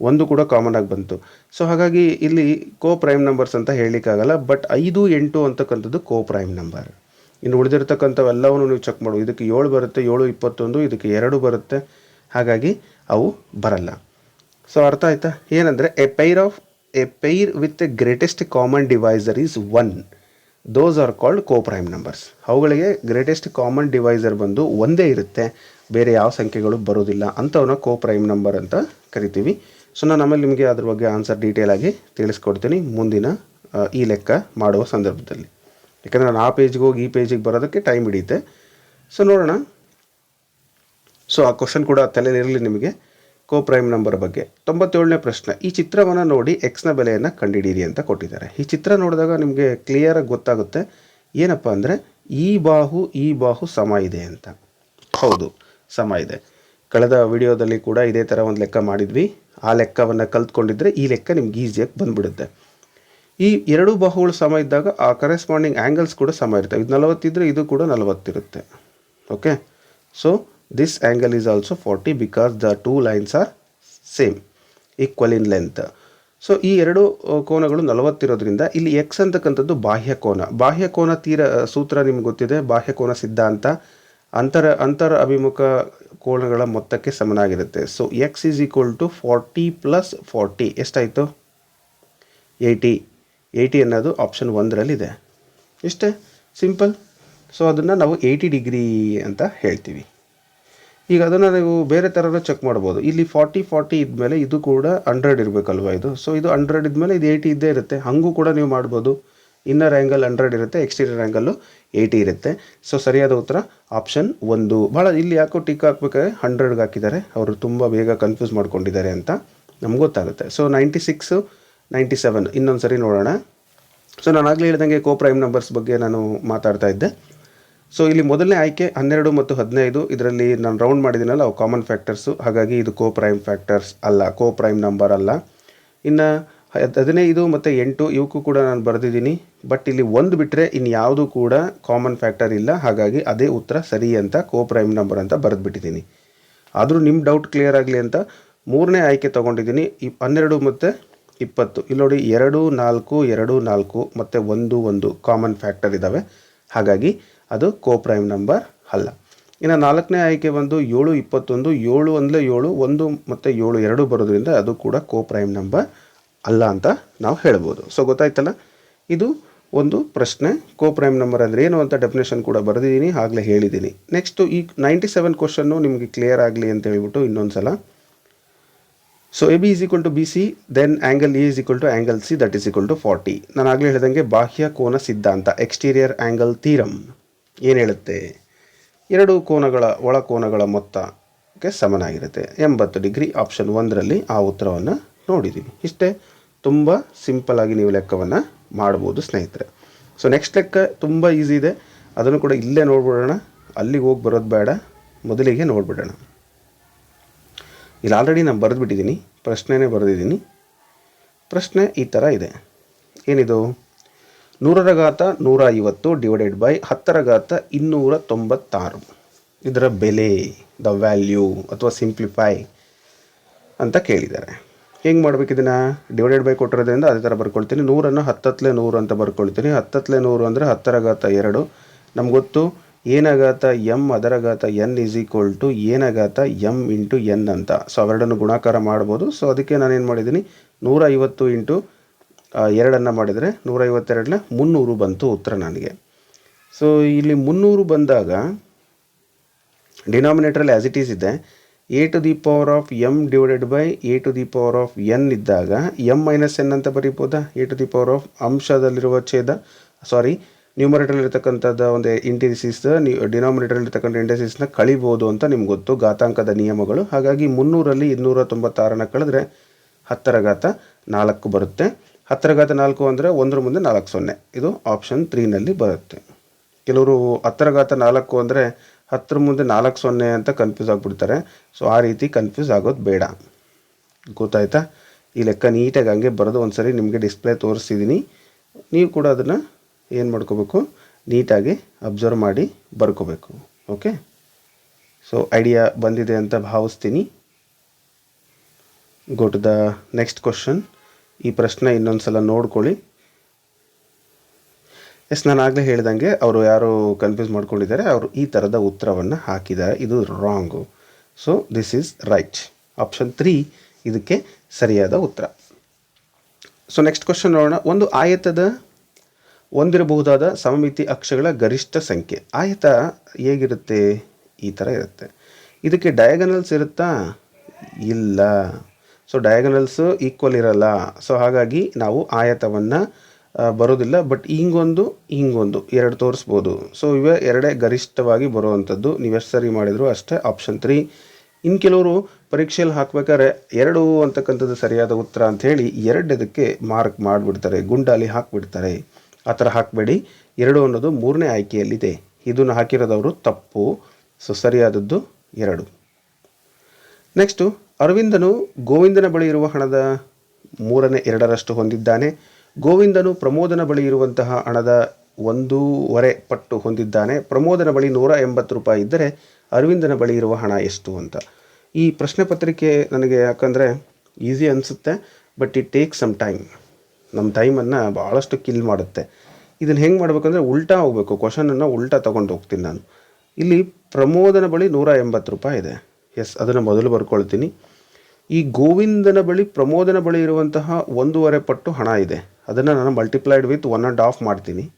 ಒಂದು ಕೂಡ ಕಾಮನ್ ಆಗಿ ಬಂತು. ಸೊ ಹಾಗಾಗಿ ಇಲ್ಲಿ ಕೋ ಪ್ರೈಮ್ ನಂಬರ್ಸ್ ಅಂತ ಹೇಳಲಿಕ್ಕಾಗಲ್ಲ ಬಟ್ ಐದು, ಎಂಟು ಅಂತಕ್ಕಂಥದ್ದು ಕೋ ಪ್ರೈಮ್ ನಂಬರ್ ಇನ್ನು ಉಳಿದಿರ್ತಕ್ಕಂಥವೆಲ್ಲವನ್ನು ನೀವು ಚೆಕ್ ಮಾಡು. ಇದಕ್ಕೆ ಏಳು ಬರುತ್ತೆ, ಏಳು, ಇಪ್ಪತ್ತೊಂದು, ಇದಕ್ಕೆ ಎರಡು ಬರುತ್ತೆ. ಹಾಗಾಗಿ ಅವು ಬರಲ್ಲ. ಸೊ ಅರ್ಥ ಆಯ್ತಾ? ಏನಂದರೆ a pair of a pair with a greatest common divisor is one those are called coprime numbers ಅವುಗಳಿಗೆ ಗ್ರೇಟೆಸ್ಟ್ ಕಾಮನ್ ಡಿವೈಸರ್ ಬಂದು ಒಂದೇ ಇರುತ್ತೆ. ಬೇರೆ ಯಾವ ಸಂಖ್ಯೆಗಳು ಬರೋದಿಲ್ಲ. ಅಂಥವನ್ನ ಕೋ ಪ್ರೈಮ್ ನಂಬರ್ ಅಂತ ಕರಿತೀವಿ. ಸೊ ನಾನು ಆಮೇಲೆ ನಿಮಗೆ ಅದ್ರ ಬಗ್ಗೆ ಆನ್ಸರ್ ಡೀಟೇಲ್ ಆಗಿ ತಿಳಿಸ್ಕೊಡ್ತೀನಿ ಮುಂದಿನ ಈ ಲೆಕ್ಕ ಮಾಡುವ ಸಂದರ್ಭದಲ್ಲಿ. ಯಾಕಂದರೆ ನಾನು ಆ ಪೇಜ್ಗೆ ಹೋಗಿ ಈ ಪೇಜಿಗೆ ಬರೋದಕ್ಕೆ ಟೈಮ್ ಹಿಡಿಯುತ್ತೆ. ಸೊ ನೋಡೋಣ. ಸೊ ಆ ಕ್ವಶನ್ ಕೂಡ ತಲೆಯಲ್ಲಿರಲಿ ನಿಮಗೆ ಕೋ ಪ್ರೈಮ್ ನಂಬರ್ ಬಗ್ಗೆ ತೊಂಬತ್ತೇಳನೇ ಪ್ರಶ್ನೆ. ಈ ಚಿತ್ರವನ್ನು ನೋಡಿ ಎಕ್ಸ್ನ ಬೆಲೆಯನ್ನು ಕಂಡುಹಿಡಿಯಿರಿ ಅಂತ ಕೊಟ್ಟಿದ್ದಾರೆ. ಈ ಚಿತ್ರ ನೋಡಿದಾಗ ನಿಮಗೆ ಕ್ಲಿಯರಾಗಿ ಗೊತ್ತಾಗುತ್ತೆ. ಏನಪ್ಪ ಅಂದರೆ ಈ ಬಾಹು ಈ ಬಾಹು ಸಮ ಇದೆ ಅಂತ. ಹೌದು, ಸಮ ಇದೆ. ಕಳೆದ ವಿಡಿಯೋದಲ್ಲಿ ಕೂಡ ಇದೇ ಥರ ಒಂದು ಲೆಕ್ಕ ಮಾಡಿದ್ವಿ. ಆ ಲೆಕ್ಕವನ್ನು ಕಲ್ತ್ಕೊಂಡಿದ್ರೆ ಈ ಲೆಕ್ಕ ನಿಮ್ಗೆ ಈಸಿಯಾಗಿ ಬಂದ್ಬಿಡುತ್ತೆ. ಈ ಎರಡು ಬಾಹುಗಳು ಸಮ ಇದ್ದಾಗ ಆ ಕರೆಸ್ಪಾಂಡಿಂಗ್ ಆ್ಯಂಗಲ್ಸ್ ಕೂಡ ಸಮ ಇರ್ತವೆ ಇದು ನಲವತ್ತಿದ್ರೆ ಇದು ಕೂಡ ನಲವತ್ತಿರುತ್ತೆ okay so this angle is also forty because the two lines are same equal in length so ಈ ಎರಡು ಕೋನಗಳು ನಲವತ್ತಿರೋದ್ರಿಂದ ಇಲ್ಲಿ ಎಕ್ಸ್ ಅಂತಕ್ಕಂಥದ್ದು ಬಾಹ್ಯ ಕೋನ. ಬಾಹ್ಯ ಕೋನ ತೀರ ಸೂತ್ರ ನಿಮ್ಗೆ ಗೊತ್ತಿದೆ, ಬಾಹ್ಯ ಕೋನ ಸಿದ್ಧಾಂತ ಅಂತರ ಅಂತರ ಅಭಿಮುಖ ಕೋನಗಳ ಮೊತ್ತಕ್ಕೆ ಸಮನಾಗಿರುತ್ತೆ. So X is equal to forty plus forty ಎಷ್ಟಾಯಿತು? ಏಯ್ಟಿ ಏಯ್ಟಿ ಅನ್ನೋದು ಆಪ್ಷನ್ ಒಂದರಲ್ಲಿದೆ. ಇಷ್ಟೇ? ಸಿಂಪಲ್ ಸೊ ಅದನ್ನು ನಾವು ಏಯ್ಟಿ ಡಿಗ್ರಿ ಅಂತ ಹೇಳ್ತೀವಿ. ಈಗ ಅದನ್ನು ನೀವು ಬೇರೆ ಥರನೂ ಚೆಕ್ ಮಾಡ್ಬೋದು. ಇಲ್ಲಿ ಫಾರ್ಟಿ ಫಾರ್ಟಿ ಇದ್ಮೇಲೆ ಇದು ಕೂಡ ಹಂಡ್ರೆಡ್ ಇರಬೇಕಲ್ವ ಇದು? ಸೊ ಇದು ಹಂಡ್ರೆಡ್ ಇದ್ಮೇಲೆ ಇದು ಏಯ್ಟಿ ಇದ್ದೇ ಇರುತ್ತೆ. ಹಾಗೂ ಕೂಡ ನೀವು ಮಾಡ್ಬೋದು. ಇನ್ನರ್ ಆ್ಯಂಗಲ್ ಹಂಡ್ರೆಡ್ ಇರುತ್ತೆ ಎಕ್ಸ್ಟೀರಿಯರ್ ಆ್ಯಂಗಲ್ಲು ಏಯ್ಟಿ ಇರುತ್ತೆ. ಸೊ ಸರಿಯಾದ ಉತ್ತರ ಆಪ್ಷನ್ ಒಂದು. ಭಾಳ ಇಲ್ಲಿ ಯಾಕೋ ಟಿಕ್ ಹಾಕ್ಬೇಕಾದ್ರೆ ಹಂಡ್ರೆಡ್ಗೆ ಹಾಕಿದ್ದಾರೆ. ಅವರು ತುಂಬ ಬೇಗ ಕನ್ಫ್ಯೂಸ್ ಮಾಡ್ಕೊಂಡಿದ್ದಾರೆ ಅಂತ ನಮ್ಗೆ ಗೊತ್ತಾಗುತ್ತೆ. So ninety six ninety seven ಇನ್ನೊಂದು ಸರಿ ನೋಡೋಣ. ಸೊ ನಾನು ಆಗಲೇ ಹೇಳಿದಂಗೆ ಕೋ ಪ್ರೈಮ್ ನಂಬರ್ಸ್ ಬಗ್ಗೆ ನಾನು ಮಾತಾಡ್ತಾ ಇದ್ದೆ. ಸೊ ಇಲ್ಲಿ ಮೊದಲನೇ ಆಯ್ಕೆ ಹನ್ನೆರಡು ಮತ್ತು ಹದಿನೈದು. ಇದರಲ್ಲಿ ನಾನು ರೌಂಡ್ ಮಾಡಿದ್ದೀನಲ್ಲ, ಅವು ಕಾಮನ್ ಫ್ಯಾಕ್ಟರ್ಸು ಹಾಗಾಗಿ ಇದು ಕೋ ಪ್ರೈಮ್ ಫ್ಯಾಕ್ಟರ್ಸ್ ಅಲ್ಲ ಕೋ ಪ್ರೈಮ್ ನಂಬರ್ ಅಲ್ಲ. ಇನ್ನು ಹದ್- ಹದಿನೈದು ಮತ್ತು ಎಂಟು ಇವಕ್ಕೂ ಕೂಡ ನಾನು ಬರೆದಿದ್ದೀನಿ. ಬಟ್ ಇಲ್ಲಿ ಒಂದು ಬಿಟ್ಟರೆ ಇನ್ನು ಯಾವುದು ಕೂಡ ಕಾಮನ್ ಫ್ಯಾಕ್ಟರ್ ಇಲ್ಲ. ಹಾಗಾಗಿ ಅದೇ ಉತ್ತರ ಸರಿ ಅಂತ ಕೋ ಪ್ರೈಮ್ ನಂಬರ್ ಅಂತ ಬರೆದ್ಬಿಟ್ಟಿದ್ದೀನಿ. ಆದರೂ ನಿಮ್ಮ ಡೌಟ್ ಕ್ಲಿಯರ್ ಆಗಲಿ ಅಂತ ಮೂರನೇ ಆಯ್ಕೆ ತೊಗೊಂಡಿದ್ದೀನಿ. ಇಪ್ ಹನ್ನೆರಡು ಮತ್ತು ಇಪ್ಪತ್ತು. ಇಲ್ಲಿ ನೋಡಿ ಎರಡು, ನಾಲ್ಕು ಎರಡು, ನಾಲ್ಕು ಮತ್ತು ಒಂದು ಒಂದು ಕಾಮನ್ ಫ್ಯಾಕ್ಟರ್ ಇದ್ದಾವೆ ಹಾಗಾಗಿ ಅದು ಕೋ ಪ್ರೈಮ್ ನಂಬರ್ ಅಲ್ಲ. ಇನ್ನು ನಾಲ್ಕನೇ ಆಯ್ಕೆ ಬಂದು ಏಳು ಇಪ್ಪತ್ತೊಂದು, ಏಳು ಅಂದರೆ ಏಳು, ಒಂದು ಮತ್ತು ಏಳು ಎರಡು ಬರೋದ್ರಿಂದ ಅದು ಕೂಡ ಕೋ ಪ್ರೈಮ್ ನಂಬರ್ ಅಲ್ಲ ಅಂತ ನಾವು ಹೇಳ್ಬೋದು. ಸೊ ಗೊತ್ತಾಯ್ತಲ್ಲ? ಇದು ಒಂದು ಪ್ರಶ್ನೆ. ಕೋ ಪ್ರೈಮ್ ನಂಬರ್ ಅಂದರೆ ಏನು ಅಂತ ಡೆಫಿನೇಷನ್ ಕೂಡ ಬರೆದಿದ್ದೀನಿ, ಆಗಲೇ ಹೇಳಿದ್ದೀನಿ. ನೆಕ್ಸ್ಟು ಈ ನೈಂಟಿ ಸೆವೆನ್ ಕ್ವಶನ್ನು ನಿಮಗೆ ಕ್ಲಿಯರ್ ಆಗಲಿ ಅಂತ ಹೇಳ್ಬಿಟ್ಟು ಇನ್ನೊಂದು ಸಲ so A B is equal to B C then angle A is equal to angle C that is equal to forty ನಾನು ಆಗಲೇ ಹೇಳಿದಂಗೆ ಬಾಹ್ಯ ಕೋನ ಸಿದ್ಧಾಂತ ಎಕ್ಸ್ಟೀರಿಯರ್ ಆ್ಯಂಗಲ್ ಥೀರಮ್ ಏನು ಹೇಳುತ್ತೆ? ಎರಡು ಕೋನಗಳ ಒಳ ಕೋನಗಳ ಮೊತ್ತಕ್ಕೆ ಸಮನಾಗಿರುತ್ತೆ. ಎಂಬತ್ತು ಡಿಗ್ರಿ ಆಪ್ಷನ್ ಒಂದರಲ್ಲಿ ಆ ಉತ್ತರವನ್ನು ನೋಡಿದ್ದೀವಿ ಇಷ್ಟೇ ತುಂಬ ಸಿಂಪಲ್ ಆಗಿ ನೀವು ಲೆಕ್ಕವನ್ನು ಮಾಡ್ಬೋದು ಸ್ನೇಹಿತರೆ. ಸೊ ನೆಕ್ಸ್ಟ್ ಲೆಕ್ಕ ತುಂಬ ಈಸಿ ಇದೆ. ಅದನ್ನು ಕೂಡ ಇಲ್ಲೇ ನೋಡ್ಬಿಡೋಣ. ಅಲ್ಲಿಗೆ ಹೋಗಿ ಬರೋದು ಬೇಡ. ಮೊದಲಿಗೆ ನೋಡ್ಬಿಡೋಣ. ಇಲ್ಲಿ ಆಲ್ರೆಡಿ ನಾನು ಬರೆದುಬಿಟ್ಟಿದ್ದೀನಿ. ಪ್ರಶ್ನೆನೇ ಬರೆದಿದ್ದೀನಿ. ಪ್ರಶ್ನೆ ಈ ಥರ ಇದೆ. ಏನಿದು? ನೂರರ ಘಾತ ನೂರ ಐವತ್ತು ಡಿವೈಡೆಡ್ ಬೈ ಹತ್ತರ ಘಾತ ಇನ್ನೂರ ತೊಂಬತ್ತಾರು ಇದರ ಬೆಲೆ ದ ವ್ಯಾಲ್ಯೂ ಅಥವಾ ಸಿಂಪ್ಲಿಫೈ ಅಂತ ಕೇಳಿದ್ದಾರೆ. ಹೆಂಗೆ ಮಾಡ್ಬೇಕು ಇದನ್ನು? ಡಿವೈಡೆಡ್ ಬೈ ಕೊಟ್ಟಿರೋದ್ರಿಂದ ಅದೇ ಥರ ಬರ್ಕೊಳ್ತೀನಿ. ನೂರನ್ನು ಹತ್ತತ್ಲೆ ನೂರು ಅಂತ ಬರ್ಕೊಳ್ತೀನಿ. ಹತ್ತತ್ಲೆ ನೂರು ಅಂದರೆ ಹತ್ತರ ಘಾತ ಎರಡು. ನಮ್ಗೆ ಗೊತ್ತು ಏನಾಗಾತ ಎಂ ಅದರ ಘಾತ ಎನ್ ಈಸ್ ಈಕ್ವಲ್ ಟು ಏನಾಗಾತ ಎಂ ಇಂಟು ಎನ್ ಅಂತ. ಸೊ ಅವೆರಡನ್ನು ಗುಣಾಕಾರ ಮಾಡ್ಬೋದು. ಸೊ ಅದಕ್ಕೆ ನಾನೇನು ಮಾಡಿದ್ದೀನಿ? ನೂರ ಐವತ್ತು ಇಂಟು ಎರಡನ್ನು ಮಾಡಿದರೆ ನೂರ ಐವತ್ತೆರಡನ್ನ ಮುನ್ನೂರು ಬಂತು ಉತ್ತರ ನನಗೆ. ಸೊ ಇಲ್ಲಿ ಮುನ್ನೂರು ಬಂದಾಗ ಡಿನಾಮಿನೇಟ್ರಲ್ಲಿ ಆ್ಯಸ್ ಇಟ್ ಈಸ್ ಇದೆ. A to the power of M divided by A to the power of N ಇದ್ದಾಗ ಎಂ ಮೈನಸ್ ಎನ್ ಅಂತ ಬರೀಬೋದಾ? A to the power of ಅಂಶದಲ್ಲಿರುವ ಛೇದ ಸಾರಿ ನ್ಯೂಮರೇಟರ್ಲಿರ್ತಕ್ಕಂಥದ್ದು ಒಂದು ಇಂಟಿಸಿಸ್ ಡಿನಾಮಿನೇಟರ್ಲಿರ್ತಕ್ಕಂಥ ಇಂಟೆಸಿಸ್ನ ಕಳಿಬೋದು ಅಂತ ನಿಮ್ಗೆ ಗೊತ್ತು, ಘಾತಾಂಕದ ನಿಯಮಗಳು. ಹಾಗಾಗಿ ಮುನ್ನೂರಲ್ಲಿ ಇನ್ನೂರ ತೊಂಬತ್ತಾರನ್ನ ಕಳೆದ್ರೆ ಹತ್ತರ ಘಾತ ನಾಲ್ಕು ಬರುತ್ತೆ. ಹತ್ತರ ಘಾತ ನಾಲ್ಕು ಅಂದರೆ ಒಂದರ ಮುಂದೆ ನಾಲ್ಕು ಸೊನ್ನೆ. ಇದು ಆಪ್ಷನ್ ತ್ರೀನಲ್ಲಿ ಬರುತ್ತೆ. ಕೆಲವರು ಹತ್ತರ ಘಾತ ನಾಲ್ಕು ಅಂದರೆ ಹತ್ತರ ಮುಂದೆ ನಾಲ್ಕು ಸೊನ್ನೆ ಅಂತ ಕನ್ಫ್ಯೂಸ್ ಆಗಿಬಿಡ್ತಾರೆ. ಸೊ ಆ ರೀತಿ ಕನ್ಫ್ಯೂಸ್ ಆಗೋದು ಬೇಡ. ಗೊತ್ತಾಯ್ತಾ? ಈ ಲೆಕ್ಕ ನೀಟಾಗಿ ಹಂಗೆ ಬರೆದು ಒಂದು ಸರಿ ನಿಮಗೆ ಡಿಸ್ಪ್ಲೇ ತೋರಿಸಿದ್ದೀನಿ ನೀವು ಕೂಡ ಅದನ್ನು ಏನು ಮಾಡ್ಕೋಬೇಕು? ನೀಟಾಗಿ ಅಬ್ಸರ್ವ್ ಮಾಡಿ ಬರ್ಕೋಬೇಕು. ಓಕೆ ಸೊ ಐಡಿಯಾ ಬಂದಿದೆ ಅಂತ ಭಾವಿಸ್ತೀನಿ. Go to the next question ಈ ಪ್ರಶ್ನೆ ಇನ್ನೊಂದು ಸಲ ನೋಡ್ಕೊಳ್ಳಿ. ಎಸ್, ನಾನು ಆಗಲೇ ಹೇಳ್ದಂಗೆ ಅವರು ಯಾರು ಕನ್ಫ್ಯೂಸ್ ಮಾಡ್ಕೊಂಡಿದ್ದಾರೆ, ಅವರು ಈ ಥರದ ಉತ್ತರವನ್ನು ಹಾಕಿದ್ದಾರೆ. ಇದು wrong so this is right option three ಇದಕ್ಕೆ ಸರಿಯಾದ ಉತ್ತರ. ಸೊ ನೆಕ್ಸ್ಟ್ ಕ್ವಶನ್ ನೋಡೋಣ. ಒಂದು ಆಯತದ ಹೊಂದಿರಬಹುದಾದ ಸಮಮಿತಿ ಅಕ್ಷಗಳ ಗರಿಷ್ಠ ಸಂಖ್ಯೆ. ಆಯತ ಹೇಗಿರುತ್ತೆ? ಈ ಥರ ಇರುತ್ತೆ. ಇದಕ್ಕೆ ಡಯಾಗನಲ್ಸ್ ಇರುತ್ತಾ? ಇಲ್ಲ. ಸೊ ಡಯಾಗನಲ್ಸು ಈಕ್ವಲ್ ಇರಲ್ಲ. ಸೊ ಹಾಗಾಗಿ ನಾವು ಆಯತವನ್ನು ಬರೋದಿಲ್ಲ. ಬಟ್ ಹಿಂಗೊಂದು ಹಿಂಗೊಂದು, ಎರಡು ತೋರಿಸ್ಬೋದು. ಸೊ ಇವೇ ಎರಡೇ ಗರಿಷ್ಠವಾಗಿ ಬರುವಂಥದ್ದು. ನೀವು ಎಷ್ಟು ಸರಿ ಮಾಡಿದರೂ ಅಷ್ಟೇ ಆಪ್ಷನ್ ತ್ರೀ ಇನ್ನು ಕೆಲವರು ಪರೀಕ್ಷೆಯಲ್ಲಿ ಹಾಕ್ಬೇಕಾದ್ರೆ ಎರಡು ಅಂತಕ್ಕಂಥದ್ದು ಸರಿಯಾದ ಉತ್ತರ ಅಂಥೇಳಿ ಎರಡದಕ್ಕೆ ಮಾರ್ಕ್ ಮಾಡಿಬಿಡ್ತಾರೆ, ಗುಂಡಾಲಿ ಹಾಕಿಬಿಡ್ತಾರೆ. ಆ ಥರ ಹಾಕಬೇಡಿ. ಎರಡು ಅನ್ನೋದು ಮೂರನೇ ಆಯ್ಕೆಯಲ್ಲಿದೆ. ಇದನ್ನು ಹಾಕಿರೋದವರು ತಪ್ಪು. ಸೊ ಸರಿಯಾದದ್ದು ಎರಡು. ನೆಕ್ಸ್ಟು ಅರವಿಂದನು ಗೋವಿಂದನ ಬಳಿ ಇರುವ ಹಣದ ಮೂರನೇ ಎರಡರಷ್ಟು ಹೊಂದಿದ್ದಾನೆ. ಗೋವಿಂದನು ಪ್ರಮೋದನ ಬಳಿ ಇರುವಂತಹ ಹಣದ ಒಂದೂವರೆ ಪಟ್ಟು ಹೊಂದಿದ್ದಾನೆ. ಪ್ರಮೋದನ ಬಳಿ ನೂರ ಎಂಬತ್ತು ರೂಪಾಯಿ ಇದ್ದರೆ ಅರವಿಂದನ ಬಳಿ ಇರುವ ಹಣ ಎಷ್ಟು ಅಂತ. ಈ ಪ್ರಶ್ನೆ ಪತ್ರಿಕೆ ನನಗೆ ಯಾಕಂದರೆ ಈಸಿ ಅನಿಸುತ್ತೆ, but it take some time. ನಮ್ಮ ಟೈಮನ್ನು ಭಾಳಷ್ಟು ಕಿಲ್ ಮಾಡುತ್ತೆ. ಇದನ್ನು ಹೆಂಗೆ ಮಾಡಬೇಕಂದ್ರೆ ಉಲ್ಟಾ ಹೋಗಬೇಕು. ಕ್ವಶನನ್ನು ಉಲ್ಟಾ ತೊಗೊಂಡು ಹೋಗ್ತೀನಿ ನಾನು. ಇಲ್ಲಿ ಪ್ರಮೋದನ ಬಳಿ ನೂರ ಎಂಬತ್ತು ರೂಪಾಯಿ ಇದೆ. ಎಸ್ ಅದನ್ನು ಮೊದಲು ಬರ್ಕೊಳ್ತೀನಿ. ಈ ಗೋವಿಂದನ ಬಳಿ, ಪ್ರಮೋದನ ಬಳಿ ಇರುವಂತಹ ಒಂದೂವರೆ ಪಟ್ಟು ಹಣ ಇದೆ. ಅದನ್ನು ನಾನು multiplied with one and half ಮಾಡ್ತೀನಿ.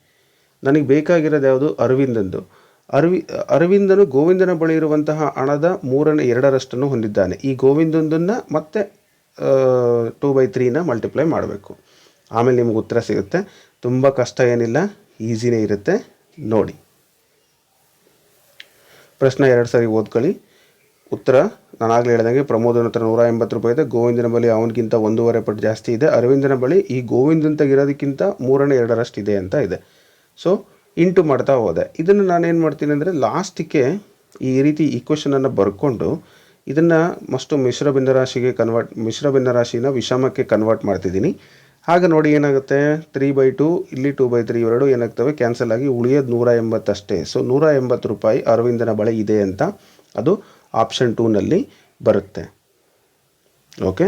ನನಗೆ ಬೇಕಾಗಿರೋದು ಯಾವುದು? ಅರವಿಂದಂದು. ಅರವಿ, ಅರವಿಂದನು ಗೋವಿಂದನ ಬಳಿ ಇರುವಂತಹ ಹಣದ ಮೂರನೇ, ಎರಡರಷ್ಟನ್ನು ಹೊಂದಿದ್ದಾನೆ. ಈ ಗೋವಿಂದೊಂದನ್ನು ಮತ್ತೆ ಟೂ ಬೈ ತ್ರೀನ ಮಲ್ಟಿಪ್ಲೈ ಮಾಡಬೇಕು. ಆಮೇಲೆ ನಿಮ್ಗೆ ಉತ್ತರ ಸಿಗುತ್ತೆ. ತುಂಬ ಕಷ್ಟ ಏನಿಲ್ಲ ಈಸಿನೇ ಇರುತ್ತೆ. ನೋಡಿ. ಪ್ರಶ್ನೆ ಎರಡು ಸರಿ ಓದ್ಕೊಳ್ಳಿ. ಉತ್ತರ. ನಾನು ಆಗಲೇ ಹೇಳ್ದಂಗೆ ಪ್ರಮೋದನ ಹತ್ರ ನೂರ ಎಂಬತ್ತು ರೂಪಾಯಿ ಇದೆ. ಗೋವಿಂದನ ಬಳಿ ಅವನಿಗಿಂತ ಒಂದೂವರೆ ಪಟ್ಟು ಜಾಸ್ತಿ ಇದೆ. ಅರವಿಂದನ ಬಳಿ ಈ ಗೋವಿಂದನ ತೆಗಿರೋದಕ್ಕಿಂತ ಮೂರನೇ, ಎರಡರಷ್ಟು ಇದೆ ಅಂತ ಇದೆ. ಸೊ ಇಂಟು ಮಾಡ್ತಾ ಹೋದೆ. ಇದನ್ನು ನಾನೇನು ಮಾಡ್ತೀನಿ ಅಂದರೆ ಲಾಸ್ಟಿಗೆ ಈ ರೀತಿ ಈಕ್ವೇಷನನ್ನು ಬರ್ಕೊಂಡು ಇದನ್ನು ಮಸ್ಟು ಮಿಶ್ರ ಭಿನ್ನರಾಶಿಗೆ ಕನ್ವರ್ಟ್ ಮಿಶ್ರ ಭಿನ್ನರಾಶಿನ ವಿಷಮಕ್ಕೆ ಕನ್ವರ್ಟ್ ಮಾಡ್ತಿದ್ದೀನಿ. ಆಗ ನೋಡಿ ಏನಾಗುತ್ತೆ? ತ್ರೀ ಬೈ ಟು ಇಲ್ಲಿ ಟೂ ಬೈ ತ್ರೀ ಎರಡು ಏನಾಗ್ತವೆ? ಕ್ಯಾನ್ಸಲ್ ಆಗಿ ಉಳಿಯೋದು ನೂರ ಎಂಬತ್ತಷ್ಟೇ ಸೊ ನೂರ ಎಂಬತ್ತು ರೂಪಾಯಿ ಅರವಿಂದನ ಬಳಿ ಇದೆ ಅಂತ. ಅದು ಆಪ್ಷನ್ ಟೂನಲ್ಲಿ ಬರುತ್ತೆ. ಓಕೆ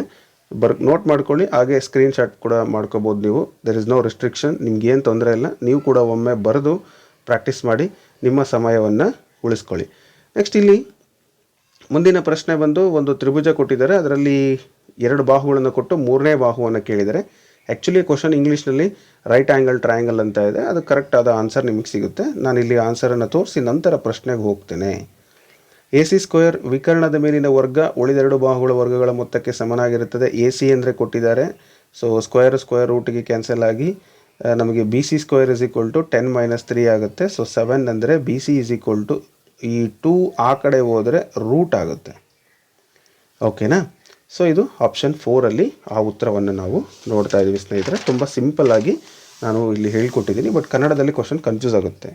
ಬರ್ ನೋಟ್ ಮಾಡ್ಕೊಳ್ಳಿ, ಹಾಗೆ ಸ್ಕ್ರೀನ್ಶಾಟ್ ಕೂಡ ಮಾಡ್ಕೋಬೋದು ನೀವು. ದೆರ್ ಇಸ್ ನೋ ರಿಸ್ಟ್ರಿಕ್ಷನ್ ನಿಮ್ಗೆ ಏನು ತೊಂದರೆ ಇಲ್ಲ. ನೀವು ಕೂಡ ಒಮ್ಮೆ ಬರೆದು ಪ್ರಾಕ್ಟೀಸ್ ಮಾಡಿ ನಿಮ್ಮ ಸಮಯವನ್ನು ಉಳಿಸ್ಕೊಳ್ಳಿ. ನೆಕ್ಸ್ಟ್ ಇಲ್ಲಿ ಮುಂದಿನ ಪ್ರಶ್ನೆ ಬಂದು ಒಂದು ತ್ರಿಭುಜ ಕೊಟ್ಟಿದ್ದಾರೆ. ಅದರಲ್ಲಿ ಎರಡು ಬಾಹುಗಳನ್ನು ಕೊಟ್ಟು ಮೂರನೇ ಬಾಹುವನ್ನು ಕೇಳಿದರೆ. ಆ್ಯಕ್ಚುಲಿ ಕ್ವಶನ್ ಇಂಗ್ಲೀಷ್ನಲ್ಲಿ ರೈಟ್ ಆ್ಯಂಗಲ್ ಟ್ರಯಾಂಗಲ್ ಅಂತ ಇದೆ. ಅದು ಕರೆಕ್ಟ್ ಆದ ಆನ್ಸರ್ ನಿಮಗೆ ಸಿಗುತ್ತೆ. ನಾನು ಇಲ್ಲಿ ಆನ್ಸರನ್ನು ತೋರಿಸಿ ನಂತರ ಪ್ರಶ್ನೆಗೆ ಹೋಗ್ತೇನೆ. ಎ ಸಿ ಸ್ಕ್ವೇರ್ ವಿಕರ್ಣದ ಮೇಲಿನ ವರ್ಗ ಉಳಿದೆರಡು ಬಾಹುಗಳ ವರ್ಗಗಳ ಮೊತ್ತಕ್ಕೆ ಸಮನಾಗಿರುತ್ತದೆ. ಎ ಸಿ ಅಂದರೆ ಕೊಟ್ಟಿದ್ದಾರೆ. ಸೊ ಸ್ಕ್ವೇರ್ ಸ್ಕ್ವೇರ್ ರೂಟಿಗೆ ಕ್ಯಾನ್ಸಲ್ ಆಗಿ ನಮಗೆ B C square is equal to ten minus three ಆಗುತ್ತೆ. ಸೊ ಸೆವೆನ್ ಅಂದರೆ B C is equal to ಈ ಟೂ ಆ ಕಡೆ ಹೋದರೆ ರೂಟ್ ಆಗುತ್ತೆ. ಓಕೆನಾ ಸೊ ಇದು ಆಪ್ಷನ್ ಫೋರಲ್ಲಿ ಆ ಉತ್ತರವನ್ನು ನಾವು ನೋಡ್ತಾ ಇದ್ದೀವಿ ಸ್ನೇಹಿತರೆ. ತುಂಬ ಸಿಂಪಲ್ ಆಗಿ ನಾನು ಇಲ್ಲಿ ಹೇಳ್ಕೊಟ್ಟಿದ್ದೀನಿ ಬಟ್ ಕನ್ನಡದಲ್ಲಿ ಕ್ವಶನ್ ಕನ್ಫ್ಯೂಸ್ ಆಗುತ್ತೆ.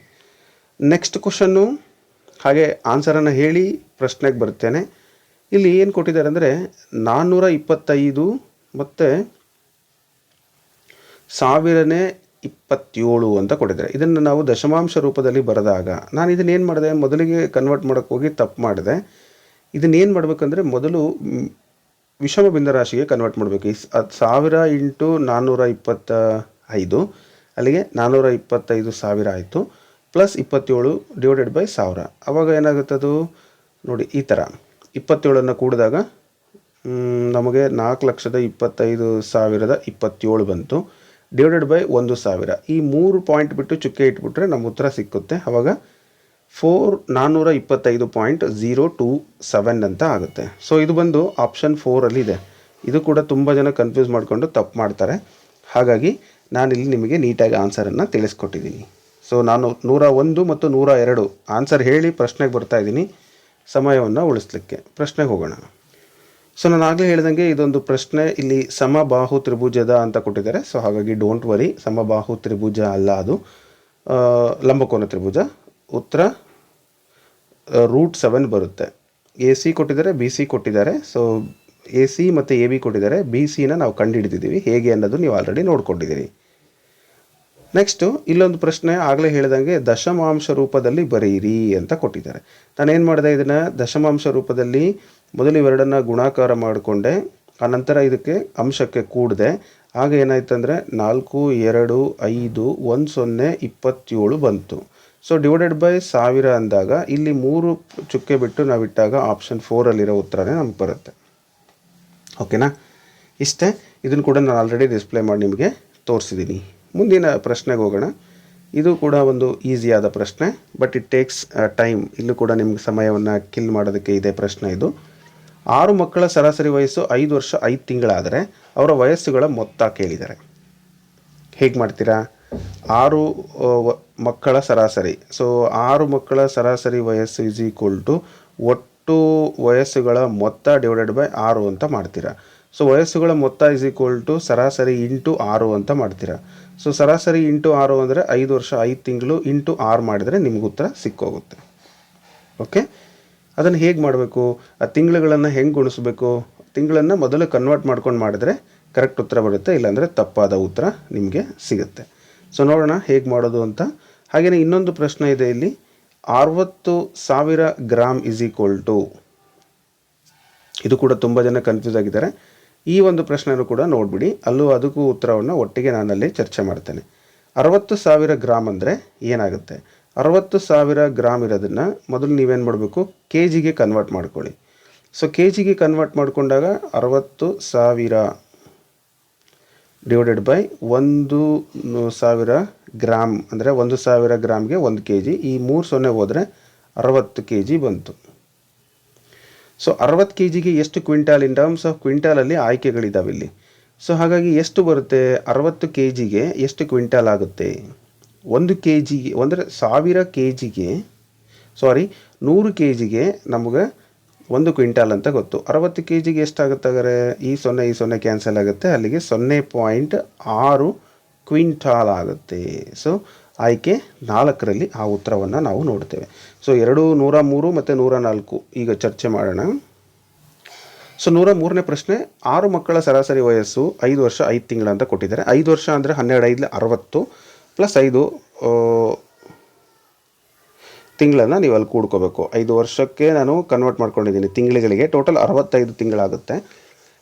ನೆಕ್ಸ್ಟ್ ಕ್ವಶನ್ನು ಹಾಗೆ ಆನ್ಸರನ್ನು ಹೇಳಿ ಪ್ರಶ್ನೆಗೆ ಬರ್ತೇನೆ ಇಲ್ಲಿ ಏನು ಕೊಟ್ಟಿದ್ದಾರೆ ಅಂದರೆ ನಾನ್ನೂರ ಇಪ್ಪತ್ತೈದು ಮತ್ತು ಸಾವಿರನೇ ಇಪ್ಪತ್ತೇಳು ಅಂತ ಕೊಟ್ಟಿದ್ದಾರೆ. ಇದನ್ನು ನಾವು ದಶಮಾಂಶ ರೂಪದಲ್ಲಿ ಬರೆದಾಗ ನಾನು ಇದನ್ನೇನು ಮಾಡಿದೆ? ಮೊದಲಿಗೆ ಕನ್ವರ್ಟ್ ಮಾಡೋಕೆ ಹೋಗಿ ತಪ್ಪು ಮಾಡಿದೆ. ಇದನ್ನೇನು ಮಾಡಬೇಕಂದ್ರೆ ಮೊದಲು ವಿಷಮ ಬಿಂದರಾಶಿಗೆ ಕನ್ವರ್ಟ್ ಮಾಡಬೇಕು. ಈ ಸಾವಿರ ಇಂಟು ನಾನ್ನೂರ ಇಪ್ಪತ್ತ ಐದು ಅಲ್ಲಿಗೆ ನಾನ್ನೂರ ಇಪ್ಪತ್ತೈದು ಸಾವಿರ ಆಯಿತು. ಪ್ಲಸ್ ಇಪ್ಪತ್ತೇಳು ಡಿವೈಡೆಡ್ ಬೈ ಸಾವಿರ. ಆವಾಗ ಏನಾಗುತ್ತೆ ಅದು? ನೋಡಿ, ಈ ಥರ ಇಪ್ಪತ್ತೇಳನ್ನು ಕೂಡಿದಾಗ ನಮಗೆ ನಾಲ್ಕು ಲಕ್ಷದ ಇಪ್ಪತ್ತೈದು ಸಾವಿರದ ಇಪ್ಪತ್ತೇಳು ಬಂತು. ಡಿವೈಡೆಡ್ ಬೈ ಒಂದು ಸಾವಿರ. ಈ ಮೂರು ಪಾಯಿಂಟ್ ಬಿಟ್ಟು ಚುಕ್ಕೆ ಇಟ್ಬಿಟ್ರೆ ನಮ್ಮ ಉತ್ತರ ಸಿಕ್ಕುತ್ತೆ. ಆವಾಗ ಫೋರ್ ನಾನ್ನೂರ ಇಪ್ಪತ್ತೈದು ಪಾಯಿಂಟ್ ಝೀರೋ ಟೂ ಸೆವೆನ್ ಅಂತ ಆಗುತ್ತೆ. ಸೊ ಇದು ಬಂದು ಆಪ್ಷನ್ ಫೋರಲ್ಲಿ ಇದೆ. ಇದು ಕೂಡ ತುಂಬ ಜನ ಕನ್ಫ್ಯೂಸ್ ಮಾಡಿಕೊಂಡು ತಪ್ಪು ಮಾಡ್ತಾರೆ. ಹಾಗಾಗಿ ನಾನಿಲ್ಲಿ ನಿಮಗೆ ನೀಟಾಗಿ ಆನ್ಸರನ್ನು ತಿಳಿಸ್ಕೊಟ್ಟಿದ್ದೀನಿ. ಸೊ ನಾನು ನೂರ ಒಂದು ಮತ್ತು ನೂರ ಎರಡು ಆನ್ಸರ್ ಹೇಳಿ ಪ್ರಶ್ನೆಗೆ ಬರ್ತಾ ಇದ್ದೀನಿ. ಸಮಯವನ್ನು ಉಳಿಸ್ಲಿಕ್ಕೆ. ಪ್ರಶ್ನೆಗೆ ಹೋಗೋಣ. ಸೊ ನಾನು ಆಗಲೇ ಹೇಳಿದಂಗೆ ಇದೊಂದು ಪ್ರಶ್ನೆ, ಇಲ್ಲಿ ಸಮಬಾಹು ತ್ರಿಭುಜದ ಅಂತ ಕೊಟ್ಟಿದ್ದಾರೆ. ಸೊ ಹಾಗಾಗಿ ಡೋಂಟ್ ವರಿ ಸಮಬಾಹು ತ್ರಿಭುಜ ಅಲ್ಲ ಅದು. ಲಂಬಕೋನ ತ್ರಿಭುಜ. ಉತ್ತರ ರೂಟ್ ಸೆವೆನ್ ಬರುತ್ತೆ. ಎ ಸಿ ಕೊಟ್ಟಿದ್ದಾರೆ ಬಿ ಸಿ ಕೊಟ್ಟಿದ್ದಾರೆ. ಸೊ ಎ ಸಿ ಮತ್ತು ಎ ಬಿ ಕೊಟ್ಟಿದ್ದಾರೆ. ಬಿ ಸಿನ ನಾವು ಕಂಡುಹಿಡಿದಿದ್ದೀವಿ. ಹೇಗೆ ಅನ್ನೋದು ನೀವು ಆಲ್ರೆಡಿ ನೋಡ್ಕೊಂಡಿದ್ದೀರಿ. ನೆಕ್ಸ್ಟು ಇಲ್ಲೊಂದು ಪ್ರಶ್ನೆ ಆಗಲೇ ಹೇಳಿದಂಗೆ ದಶಮಾಂಶ ರೂಪದಲ್ಲಿ ಬರೆಯಿರಿ ಅಂತ ಕೊಟ್ಟಿದ್ದಾರೆ. ನಾನೇನು ಮಾಡಿದೆ ಇದನ್ನು? ದಶಮಾಂಶ ರೂಪದಲ್ಲಿ ಮೊದಲು ಇವೆರಡನ್ನು ಗುಣಾಕಾರ ಮಾಡಿಕೊಂಡೆ ಆನಂತರ ಇದಕ್ಕೆ ಅಂಶಕ್ಕೆ ಕೂಡಿದೆ, ಆಗ ಏನಾಯ್ತು ಅಂದರೆ ನಾಲ್ಕು, ಎರಡು, ಐದು, ಒಂದು ಸೊನ್ನೆ, ಇಪ್ಪತ್ತೇಳು ಬಂತು. ಸೊ ಡಿವೈಡೆಡ್ ಬೈ ಸಾವಿರ ಅಂದಾಗ ಇಲ್ಲಿ ಮೂರು ಚುಕ್ಕೆ ಬಿಟ್ಟು ನಾವಿಟ್ಟಾಗ ಆಪ್ಷನ್ ಫೋರಲ್ಲಿರೋ ಉತ್ತರನೇ ನಮ್ಗೆ ಬರುತ್ತೆ. ಓಕೆನಾ ಇಷ್ಟೇ? ಇದನ್ನು ಕೂಡ ನಾನು ಆಲ್ರೆಡಿ ಡಿಸ್ಪ್ಲೇ ಮಾಡಿ ನಿಮಗೆ ತೋರಿಸಿದ್ದೀನಿ ಮುಂದಿನ ಪ್ರಶ್ನೆಗೆ ಹೋಗೋಣ. ಇದು ಕೂಡ ಒಂದು ಈಸಿಯಾದ ಪ್ರಶ್ನೆ ಬಟ್ ಇಟ್ ಟೇಕ್ಸ್ ಟೈಮ್ ಇಲ್ಲೂ ಕೂಡ ನಿಮ್ಗೆ ಸಮಯವನ್ನು ಕಿಲ್ ಮಾಡೋದಕ್ಕೆ ಇದೆ ಪ್ರಶ್ನೆ ಇದು. ಆರು ಮಕ್ಕಳ ಸರಾಸರಿ ವಯಸ್ಸು ಐದು ವರ್ಷ ಐದು ತಿಂಗಳಾದರೆ ಅವರ ವಯಸ್ಸುಗಳ ಮೊತ್ತ ಕೇಳಿದ್ದಾರೆ ಹೇಗೆ ಮಾಡ್ತೀರಾ? ಆರು ಮಕ್ಕಳ ಸರಾಸರಿ. ಸೊ ಆರು ಮಕ್ಕಳ ಸರಾಸರಿ ವಯಸ್ಸು ಇಸ್ ಈಕ್ವಲ್ ಟು ಒಟ್ಟು ವಯಸ್ಸುಗಳ ಮೊತ್ತ ಡಿವೈಡೆಡ್ ಬೈ ಆರು ಅಂತ ಮಾಡ್ತೀರಾ. ಸೊ ವಯಸ್ಸುಗಳ ಮೊತ್ತ ಇಸ್ ಈಕ್ವಲ್ ಟು ಸರಾಸರಿ ಇಂಟು ಆರು ಅಂತ ಮಾಡ್ತೀರಾ. ಸೊ ಸರಾಸರಿ ಇಂಟು ಆರು ಅಂದರೆ ಐದು ವರ್ಷ, ಐದು ತಿಂಗಳು ಇಂಟು ಆರು ಮಾಡಿದರೆ ನಿಮ್ಗೆ ಉತ್ತರ ಸಿಕ್ಕೋಗುತ್ತೆ. ಓಕೆ ಅದನ್ನು ಹೇಗೆ ಮಾಡಬೇಕು? ಆ ತಿಂಗಳುಗಳನ್ನು ಹೆಂಗೆ ಗುಣಿಸ್ಬೇಕು? ತಿಂಗಳನ್ನು ಮೊದಲು ಕನ್ವರ್ಟ್ ಮಾಡ್ಕೊಂಡು ಮಾಡಿದ್ರೆ ಕರೆಕ್ಟ್ ಉತ್ತರ ಬರುತ್ತೆ, ಇಲ್ಲಾಂದರೆ ತಪ್ಪಾದ ಉತ್ತರ ನಿಮಗೆ ಸಿಗುತ್ತೆ. ಸೊ ನೋಡೋಣ ಹೇಗೆ ಮಾಡೋದು ಅಂತ. ಹಾಗೆಯೇ ಇನ್ನೊಂದು ಪ್ರಶ್ನೆ ಇದೆ ಇಲ್ಲಿ. ಅರವತ್ತು ಸಾವಿರ ಗ್ರಾಮ್ ಇಸ್ ಈಕ್ವಲ್ ಇದು ಕೂಡ ತುಂಬ ಜನ ಕನ್ಫ್ಯೂಸ್ ಆಗಿದ್ದಾರೆ. ಈ ಒಂದು ಪ್ರಶ್ನೆನೂ ಕೂಡ ನೋಡಿಬಿಡಿ. ಅಲ್ಲೂ ಅದಕ್ಕೂ ಉತ್ತರವನ್ನು ಒಟ್ಟಿಗೆ ನಾನಲ್ಲಿ ಚರ್ಚೆ ಮಾಡ್ತೇನೆ. ಅರವತ್ತು ಸಾವಿರ ಗ್ರಾಮ್ ಅಂದರೆ ಏನಾಗುತ್ತೆ? ಅರವತ್ತು ಸಾವಿರ ಗ್ರಾಮ್ ಇರೋದನ್ನು ಮೊದಲು ನೀವೇನು ಮಾಡಬೇಕು? ಕೆ ಜಿಗೆ ಕನ್ವರ್ಟ್ ಮಾಡ್ಕೊಳ್ಳಿ. ಸೊ ಕೆ ಜಿಗೆ ಕನ್ವರ್ಟ್ ಮಾಡಿಕೊಂಡಾಗ ಅರವತ್ತು ಸಾವಿರ ಡಿವೈಡೆಡ್ ಬೈ ಒಂದು ಸಾವಿರ ಗ್ರಾಮ್ ಅಂದರೆ ಒಂದು ಸಾವಿರ ಗ್ರಾಮ್ಗೆ ಒಂದು ಕೆ ಜಿ ಈ ಮೂರು ಸೊನ್ನೆ ಹೋದರೆ ಅರವತ್ತು ಕೆ ಜಿ ಬಂತು. ಸೊ ಅರವತ್ತು ಕೆ ಜಿಗೆ ಎಷ್ಟು ಕ್ವಿಂಟಾಲ್ ಇನ್ ಟರ್ಮ್ಸ್ ಆಫ್ ಕ್ವಿಂಟಾಲಲ್ಲಿ ಆಯ್ಕೆಗಳಿದ್ದಾವೆ ಇಲ್ಲಿ. ಸೊ ಹಾಗಾಗಿ ಎಷ್ಟು ಬರುತ್ತೆ? ಅರವತ್ತು ಕೆ ಜಿಗೆ ಎಷ್ಟು ಕ್ವಿಂಟಾಲ್ ಆಗುತ್ತೆ? ಒಂದು ಕೆ ಜಿಗೆ ಅಂದರೆ ಸಾವಿರ ಕೆ ಜಿಗೆ ಸಾರಿ ನೂರು ಕೆ ಜಿಗೆ ನಮಗೆ ಒಂದು ಕ್ವಿಂಟಾಲ್ ಅಂತ ಗೊತ್ತು. ಅರವತ್ತು ಕೆ ಜಿಗೆ ಎಷ್ಟಾಗುತ್ತೆ ಆದರೆ ಈ ಸೊನ್ನೆ ಈ ಸೊನ್ನೆ ಕ್ಯಾನ್ಸಲ್ ಆಗುತ್ತೆ. ಅಲ್ಲಿಗೆ ಸೊನ್ನೆ ಪಾಯಿಂಟ್ ಆರು ಕ್ವಿಂಟಾಲ್ ಆಗುತ್ತೆ. ಸೊ ಆಯ್ಕೆ ನಾಲ್ಕರಲ್ಲಿ ಆ ಉತ್ತರವನ್ನು ನಾವು ನೋಡ್ತೇವೆ ಸೊ ಎರಡು ನೂರ ಮೂರು ಮತ್ತು ನೂರ ನಾಲ್ಕು ಈಗ ಚರ್ಚೆ ಮಾಡೋಣ. ಸೊ ನೂರ ಮೂರನೇ ಪ್ರಶ್ನೆ, ಆರು ಮಕ್ಕಳ ಸರಾಸರಿ ವಯಸ್ಸು ಐದು ವರ್ಷ ಐದು ತಿಂಗಳು ಅಂತ ಕೊಟ್ಟಿದ್ದಾರೆ. ಐದು ವರ್ಷ ಅಂದರೆ ಹನ್ನೆರಡು ಐದು ಅರವತ್ತು ಪ್ಲಸ್ ಐದು ತಿಂಗಳನ್ನು ನೀವು ಅಲ್ಲಿ ಕೂಡ್ಕೋಬೇಕು. ಐದು ವರ್ಷಕ್ಕೆ ನಾನು ಕನ್ವರ್ಟ್ ಮಾಡ್ಕೊಂಡಿದ್ದೀನಿ. ತಿಂಗಳಿಗಳಿಗೆ ಟೋಟಲ್ ಅರವತ್ತೈದು ತಿಂಗಳಾಗುತ್ತೆ.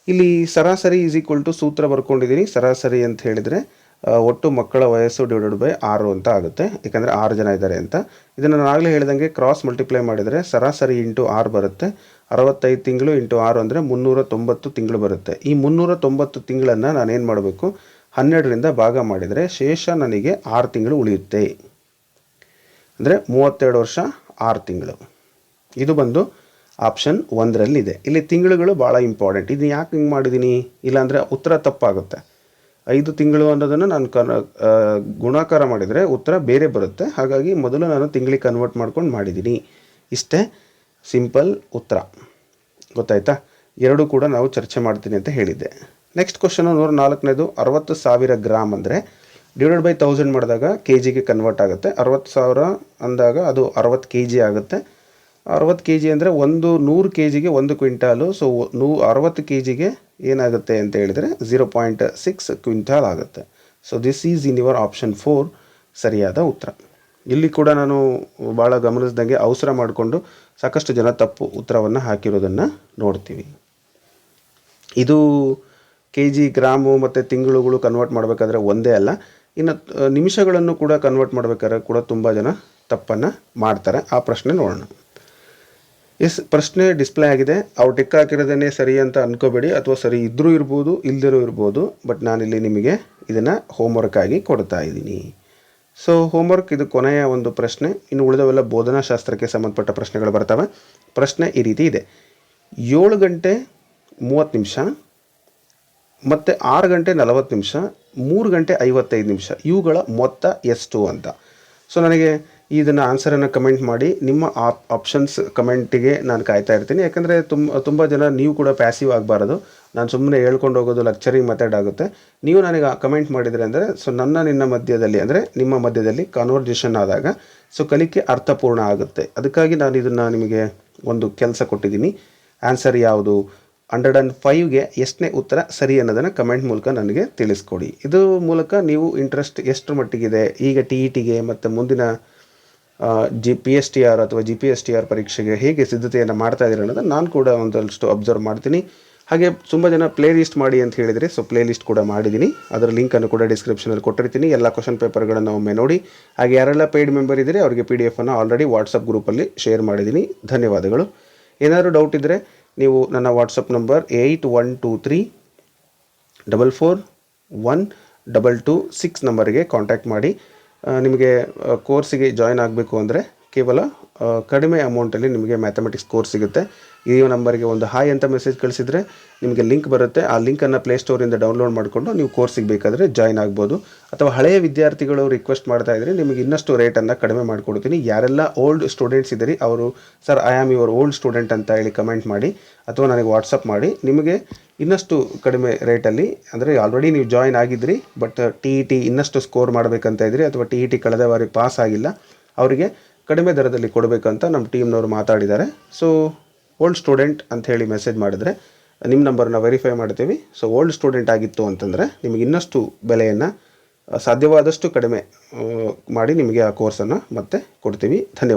ಇಲ್ಲಿ ಸರಾಸರಿ ಈಸ್ ಈಕ್ವಲ್ ಟು ಸೂತ್ರ ಬರ್ಕೊಂಡಿದ್ದೀನಿ. ಸರಾಸರಿ ಅಂತ ಹೇಳಿದರೆ ಒಟ್ಟು ಮಕ್ಕಳ ವಯಸ್ಸು ಡಿವೈಡೆಡ್ ಬೈ ಆರು ಅಂತ ಆಗುತ್ತೆ. ಯಾಕಂದರೆ ಆರು ಜನ ಇದ್ದಾರೆ ಅಂತ. ಇದನ್ನು ನಾನು ಆಗಲೇ ಹೇಳಿದಂಗೆ ಕ್ರಾಸ್ ಮಲ್ಟಿಪ್ಲೈ ಮಾಡಿದರೆ ಸರಾಸರಿ ಇಂಟು ಆರು ಬರುತ್ತೆ. ಅರವತ್ತೈದು ತಿಂಗಳು ಇಂಟು ಆರು ಅಂದರೆ ಮುನ್ನೂರ ತೊಂಬತ್ತು ತಿಂಗಳು ಬರುತ್ತೆ. ಈ ಮುನ್ನೂರ ತೊಂಬತ್ತು ತಿಂಗಳನ್ನು ನಾನೇನು ಮಾಡಬೇಕು? ಹನ್ನೆರಡರಿಂದ ಭಾಗ ಮಾಡಿದರೆ ಶೇಷ ನನಗೆ ಆರು ತಿಂಗಳು ಉಳಿಯುತ್ತೆ. ಅಂದರೆ ಮೂವತ್ತೆರಡು ವರ್ಷ ಆರು ತಿಂಗಳು. ಇದು ಬಂದು ಆಪ್ಷನ್ ಒಂದರಲ್ಲಿದೆ. ಇಲ್ಲಿ ತಿಂಗಳುಗಳು ಭಾಳ ಇಂಪಾರ್ಟೆಂಟ್ ಇದು ಯಾಕೆ ಹಿಂಗೆ ಮಾಡಿದ್ದೀನಿ ಇಲ್ಲಾಂದರೆ ಉತ್ತರ ತಪ್ಪಾಗುತ್ತೆ. ಐದು ತಿಂಗಳು ಅನ್ನೋದನ್ನು ನಾನು ಕನ್ ಗುಣಾಕಾರ ಮಾಡಿದರೆ ಉತ್ತರ ಬೇರೆ ಬರುತ್ತೆ. ಹಾಗಾಗಿ ಮೊದಲು ನಾನು ತಿಂಗಳಿಗೆ ಕನ್ವರ್ಟ್ ಮಾಡ್ಕೊಂಡು ಮಾಡಿದ್ದೀನಿ ಇಷ್ಟೇ ಸಿಂಪಲ್ ಉತ್ತರ. ಗೊತ್ತಾಯ್ತಾ? ಎರಡೂ ಕೂಡ ನಾವು ಚರ್ಚೆ ಮಾಡ್ತೀನಿ ಅಂತ ಹೇಳಿದ್ದೆ. ನೆಕ್ಸ್ಟ್ ಕ್ವಶನು ನೂರ ನಾಲ್ಕನೇದು, ಅರವತ್ತು ಸಾವಿರ ಗ್ರಾಮ್ ಅಂದರೆ ಡಿವೈಡ್ ಬೈ ತೌಸಂಡ್ ಮಾಡಿದಾಗ ಕೆ ಜಿಗೆ ಕನ್ವರ್ಟ್ ಆಗುತ್ತೆ. ಅರವತ್ತು ಸಾವಿರ ಅಂದಾಗ ಅದು ಅರವತ್ತು ಕೆ ಜಿ ಆಗುತ್ತೆ. ಅರವತ್ತು ಕೆ ಜಿ ಅಂದರೆ ಒಂದು ನೂರು ಕೆ ಜಿಗೆ ಒಂದು ಕ್ವಿಂಟಾಲು. ಸೊ ನೂ, ಅರವತ್ತು ಕೆ ಜಿಗೆ ಏನಾಗುತ್ತೆ ಅಂತ ಹೇಳಿದರೆ ಝೀರೋ ಪಾಯಿಂಟ್ ಸಿಕ್ಸ್ ಕ್ವಿಂಟಾಲ್ ಆಗುತ್ತೆ. So this is in your option four ಸರಿಯಾದ ಉತ್ತರ. ಇಲ್ಲಿ ಕೂಡ ನಾನು ಭಾಳ ಗಮನಿಸಿದಂಗೆ ಅವಸರ ಮಾಡಿಕೊಂಡು ಸಾಕಷ್ಟು ಜನ ತಪ್ಪು ಉತ್ತರವನ್ನು ಹಾಕಿರೋದನ್ನು ನೋಡ್ತೀವಿ. ಇದು ಕೆ ಜಿ ಗ್ರಾಮು ಮತ್ತು ತಿಂಗಳುಗಳು ಕನ್ವರ್ಟ್ ಮಾಡಬೇಕಾದ್ರೆ ಒಂದೇ ಅಲ್ಲ. ಇನ್ನು, ನಿಮಿಷಗಳನ್ನು ಕೂಡ ಕನ್ವರ್ಟ್ ಮಾಡಬೇಕಾದ್ರೆ ಕೂಡ ತುಂಬ ಜನ ತಪ್ಪನ್ನು ಮಾಡ್ತಾರೆ. ಆ ಪ್ರಶ್ನೆ ನೋಡೋಣ. ಎಸ್ ಪ್ರಶ್ನೆ ಡಿಸ್ಪ್ಲೇ ಆಗಿದೆ. ಅವ್ರು ಟಿಕ್ ಹಾಕಿರೋದೇ ಸರಿ ಅಂತ ಅನ್ಕೋಬೇಡಿ. ಅಥವಾ ಸರಿ ಇದ್ದರೂ ಇರ್ಬೋದು, ಇಲ್ದಿರೋ ಇರ್ಬೋದು. ಬಟ್ ನಾನಿಲ್ಲಿ ನಿಮಗೆ ಇದನ್ನು ಹೋಮ್ವರ್ಕ್ ಆಗಿ ಕೊಡ್ತಾ ಇದ್ದೀನಿ. ಸೊ ಹೋಮ್ವರ್ಕ್ ಇದು ಕೊನೆಯ ಒಂದು ಪ್ರಶ್ನೆ. ಇನ್ನು ಉಳಿದವೆಲ್ಲ ಬೋಧನಾಶಾಸ್ತ್ರಕ್ಕೆ ಸಂಬಂಧಪಟ್ಟ ಪ್ರಶ್ನೆಗಳು ಬರ್ತವೆ. ಪ್ರಶ್ನೆ ಈ ರೀತಿ ಇದೆ. ಏಳು ಗಂಟೆ ಮೂವತ್ತು ನಿಮಿಷ ಮತ್ತು ಆರು ಗಂಟೆ ನಲವತ್ತು ನಿಮಿಷ, ಮೂರು ಗಂಟೆ ಐವತ್ತೈದು ನಿಮಿಷ. ಇವುಗಳ ಮೊತ್ತ ಎಷ್ಟು ಅಂತ. ಸೊ ನನಗೆ ಇದನ್ನು ಆನ್ಸರನ್ನು ಕಮೆಂಟ್ ಮಾಡಿ ನಿಮ್ಮ ಆಪ್ ಆಪ್ಷನ್ಸ್ ಕಮೆಂಟಿಗೆ ನಾನು ಕಾಯ್ತಾ ಇರ್ತೀನಿ. ಯಾಕಂದರೆ ತುಂಬ ತುಂಬ ಜನ ನೀವು ಕೂಡ ಪ್ಯಾಸಿವ್ ಆಗಬಾರ್ದು. ನಾನು ಸುಮ್ಮನೆ ಹೇಳ್ಕೊಂಡು ಹೋಗೋದು ಲಕ್ಚರಿಂಗ್ ಮೆಥಡ್ ಆಗುತ್ತೆ. ನೀವು ನನಗೆ ಕಮೆಂಟ್ ಮಾಡಿದರೆ ಅಂದರೆ ಸೊ ನನ್ನ ನಿನ್ನ ಮಧ್ಯದಲ್ಲಿ ಅಂದರೆ, ನಿಮ್ಮ ಮಧ್ಯದಲ್ಲಿ ಕಾನ್ವರ್ಜೇಷನ್ ಆದಾಗ ಸೊ ಕಲಿಕೆ ಅರ್ಥಪೂರ್ಣ ಆಗುತ್ತೆ. ಅದಕ್ಕಾಗಿ ನಾನು ಇದನ್ನು ನಿಮಗೆ ಒಂದು ಕೆಲಸ ಕೊಟ್ಟಿದ್ದೀನಿ. ಆನ್ಸರ್ ಯಾವುದು? ಹಂಡ್ರೆಡ್ ಆ್ಯಂಡ್ ಫೈವ್ಗೆ ಎಷ್ಟನೇ ಉತ್ತರ ಸರಿ ಅನ್ನೋದನ್ನು ಕಮೆಂಟ್ ಮೂಲಕ ನನಗೆ ತಿಳಿಸ್ಕೊಡಿ. ಇದು ಮೂಲಕ ನೀವು ಇಂಟ್ರೆಸ್ಟ್ ಎಷ್ಟು ಮಟ್ಟಿಗಿದೆ? ಈಗ ಟಿ ಇ ಟಿಗೆ ಮತ್ತು ಮುಂದಿನ G P S T R ಅಥವಾ G P S T R ಪರೀಕ್ಷೆಗೆ ಹೇಗೆ ಸಿದ್ಧತೆಯನ್ನು ಮಾಡ್ತಾ ಇದ್ದೀರಿ ಅನ್ನೋದನ್ನು ನಾನು ಕೂಡ ಒಂದಷ್ಟು ಅಬ್ಸರ್ವ್ ಮಾಡ್ತೀನಿ. ಹಾಗೆ ತುಂಬ ಜನ ಪ್ಲೇ ಲಿಸ್ಟ್ ಮಾಡಿ ಅಂತ ಹೇಳಿದರೆ ಸೊ ಪ್ಲೇ ಲಿಸ್ಟ್ ಕೂಡ ಮಾಡಿದ್ದೀನಿ. ಅದರ ಲಿಂಕನ್ನು ಕೂಡ ಡಿಸ್ಕ್ರಿಪ್ಷನಲ್ಲಿ ಕೊಟ್ಟಿರ್ತೀನಿ. ಎಲ್ಲ ಕ್ವಶನ್ ಪೇಪರ್ಗಳನ್ನು ಒಮ್ಮೆ ನೋಡಿ. ಹಾಗೆ ಯಾರೆಲ್ಲ ಪೇಯ್ಡ್ ಮೆಂಬರ್ ಇದ್ದರೆ, ಅವರಿಗೆ ಪಿ ಡಿ ಎಫನ್ನು ಆಲ್ರೆಡಿ ವಾಟ್ಸಪ್ ಗ್ರೂಪಲ್ಲಿ ಶೇರ್ ಮಾಡಿದ್ದೀನಿ. ಧನ್ಯವಾದಗಳು. ಏನಾದರೂ ಡೌಟ್ ಇದ್ದರೆ ನೀವು ನನ್ನ WhatsApp number eight one two three double four one double two six ನಂಬರಿಗೆ ಕಾಂಟ್ಯಾಕ್ಟ್ ಮಾಡಿ. ನಿಮಗೆ ಕೋರ್ಸಿಗೆ ಜಾಯ್ನ್ ಆಗಬೇಕು ಅಂದರೆ ಕೇವಲ ಕಡಿಮೆ ಅಮೌಂಟಲ್ಲಿ ನಿಮಗೆ ಮ್ಯಾಥಮೆಟಿಕ್ಸ್ ಕೋರ್ಸ್ ಸಿಗುತ್ತೆ. ಈ ನಂಬರ್ಗೆ ಒಂದು ಹಾಯ್ ಅಂತ ಮೆಸೇಜ್ ಕಳಿಸಿದರೆ ನಿಮಗೆ ಲಿಂಕ್ ಬರುತ್ತೆ. ಆ ಲಿಂಕನ್ನು ಪ್ಲೇಸ್ಟೋರಿಂದ ಡೌನ್ಲೋಡ್ ಮಾಡಿಕೊಂಡು ನೀವು ಕೋರ್ಸಿಗೆ ಬೇಕಾದರೆ ಜಾಯ್ನ್ ಆಗ್ಬೋದು. ಅಥವಾ ಹಳೆಯ ವಿದ್ಯಾರ್ಥಿಗಳು ರಿಕ್ವೆಸ್ಟ್ ಮಾಡ್ತಾ ಇದ್ದರೆ ನಿಮಗೆ ಇನ್ನಷ್ಟು ರೇಟನ್ನು ಕಡಿಮೆ ಮಾಡಿಕೊಡ್ತೀನಿ. ಯಾರೆಲ್ಲ ಓಲ್ಡ್ ಸ್ಟೂಡೆಂಟ್ಸ್ ಇದ್ದೀರಿ ಅವರು sir I am your old student ಅಂತ ಹೇಳಿ ಕಮೆಂಟ್ ಮಾಡಿ, ಅಥವಾ ನನಗೆ ವಾಟ್ಸಪ್ ಮಾಡಿ, ನಿಮಗೆ ಇನ್ನಷ್ಟು ಕಡಿಮೆ ರೇಟಲ್ಲಿ ಅಂದರೆ ಆಲ್ರೆಡಿ ನೀವು ಜಾಯ್ನ್ ಆಗಿದ್ರಿ ಬಟ್ ಟಿ ಇ ಟಿ ಇನ್ನಷ್ಟು ಸ್ಕೋರ್ ಮಾಡಬೇಕಂತ ಇದ್ದೀರಿ ಅಥವಾ ಟಿ ಇ ಟಿ ಕಳೆದ ಬಾರಿ ಪಾಸ್ ಆಗಿಲ್ಲ, ಅವರಿಗೆ ಕಡಿಮೆ ದರದಲ್ಲಿ ಕೊಡಬೇಕಂತ ನಮ್ಮ ಟೀಮ್ನವರು ಮಾತಾಡಿದ್ದಾರೆ. ಸೊ ಓಲ್ಡ್ ಸ್ಟೂಡೆಂಟ್ ಅಂತ ಹೇಳಿ ಮೆಸೇಜ್ ಮಾಡಿದ್ರೆ ನಿಮ್ಮ ನಂಬರ್ನ ವೆರಿಫೈ ಮಾಡ್ತೀವಿ. ಸೊ ಓಲ್ಡ್ ಸ್ಟೂಡೆಂಟ್ ಆಗಿತ್ತು ಅಂತಂದರೆ, ನಿಮಗೆ ಇನ್ನಷ್ಟು ಬೆಲೆಯನ್ನು ಸಾಧ್ಯವಾದಷ್ಟು ಕಡಿಮೆ ಮಾಡಿ ನಿಮಗೆ ಆ ಕೋರ್ಸನ್ನು ಮತ್ತೆ ಕೊಡ್ತೀವಿ. ಧನ್ಯವಾದ.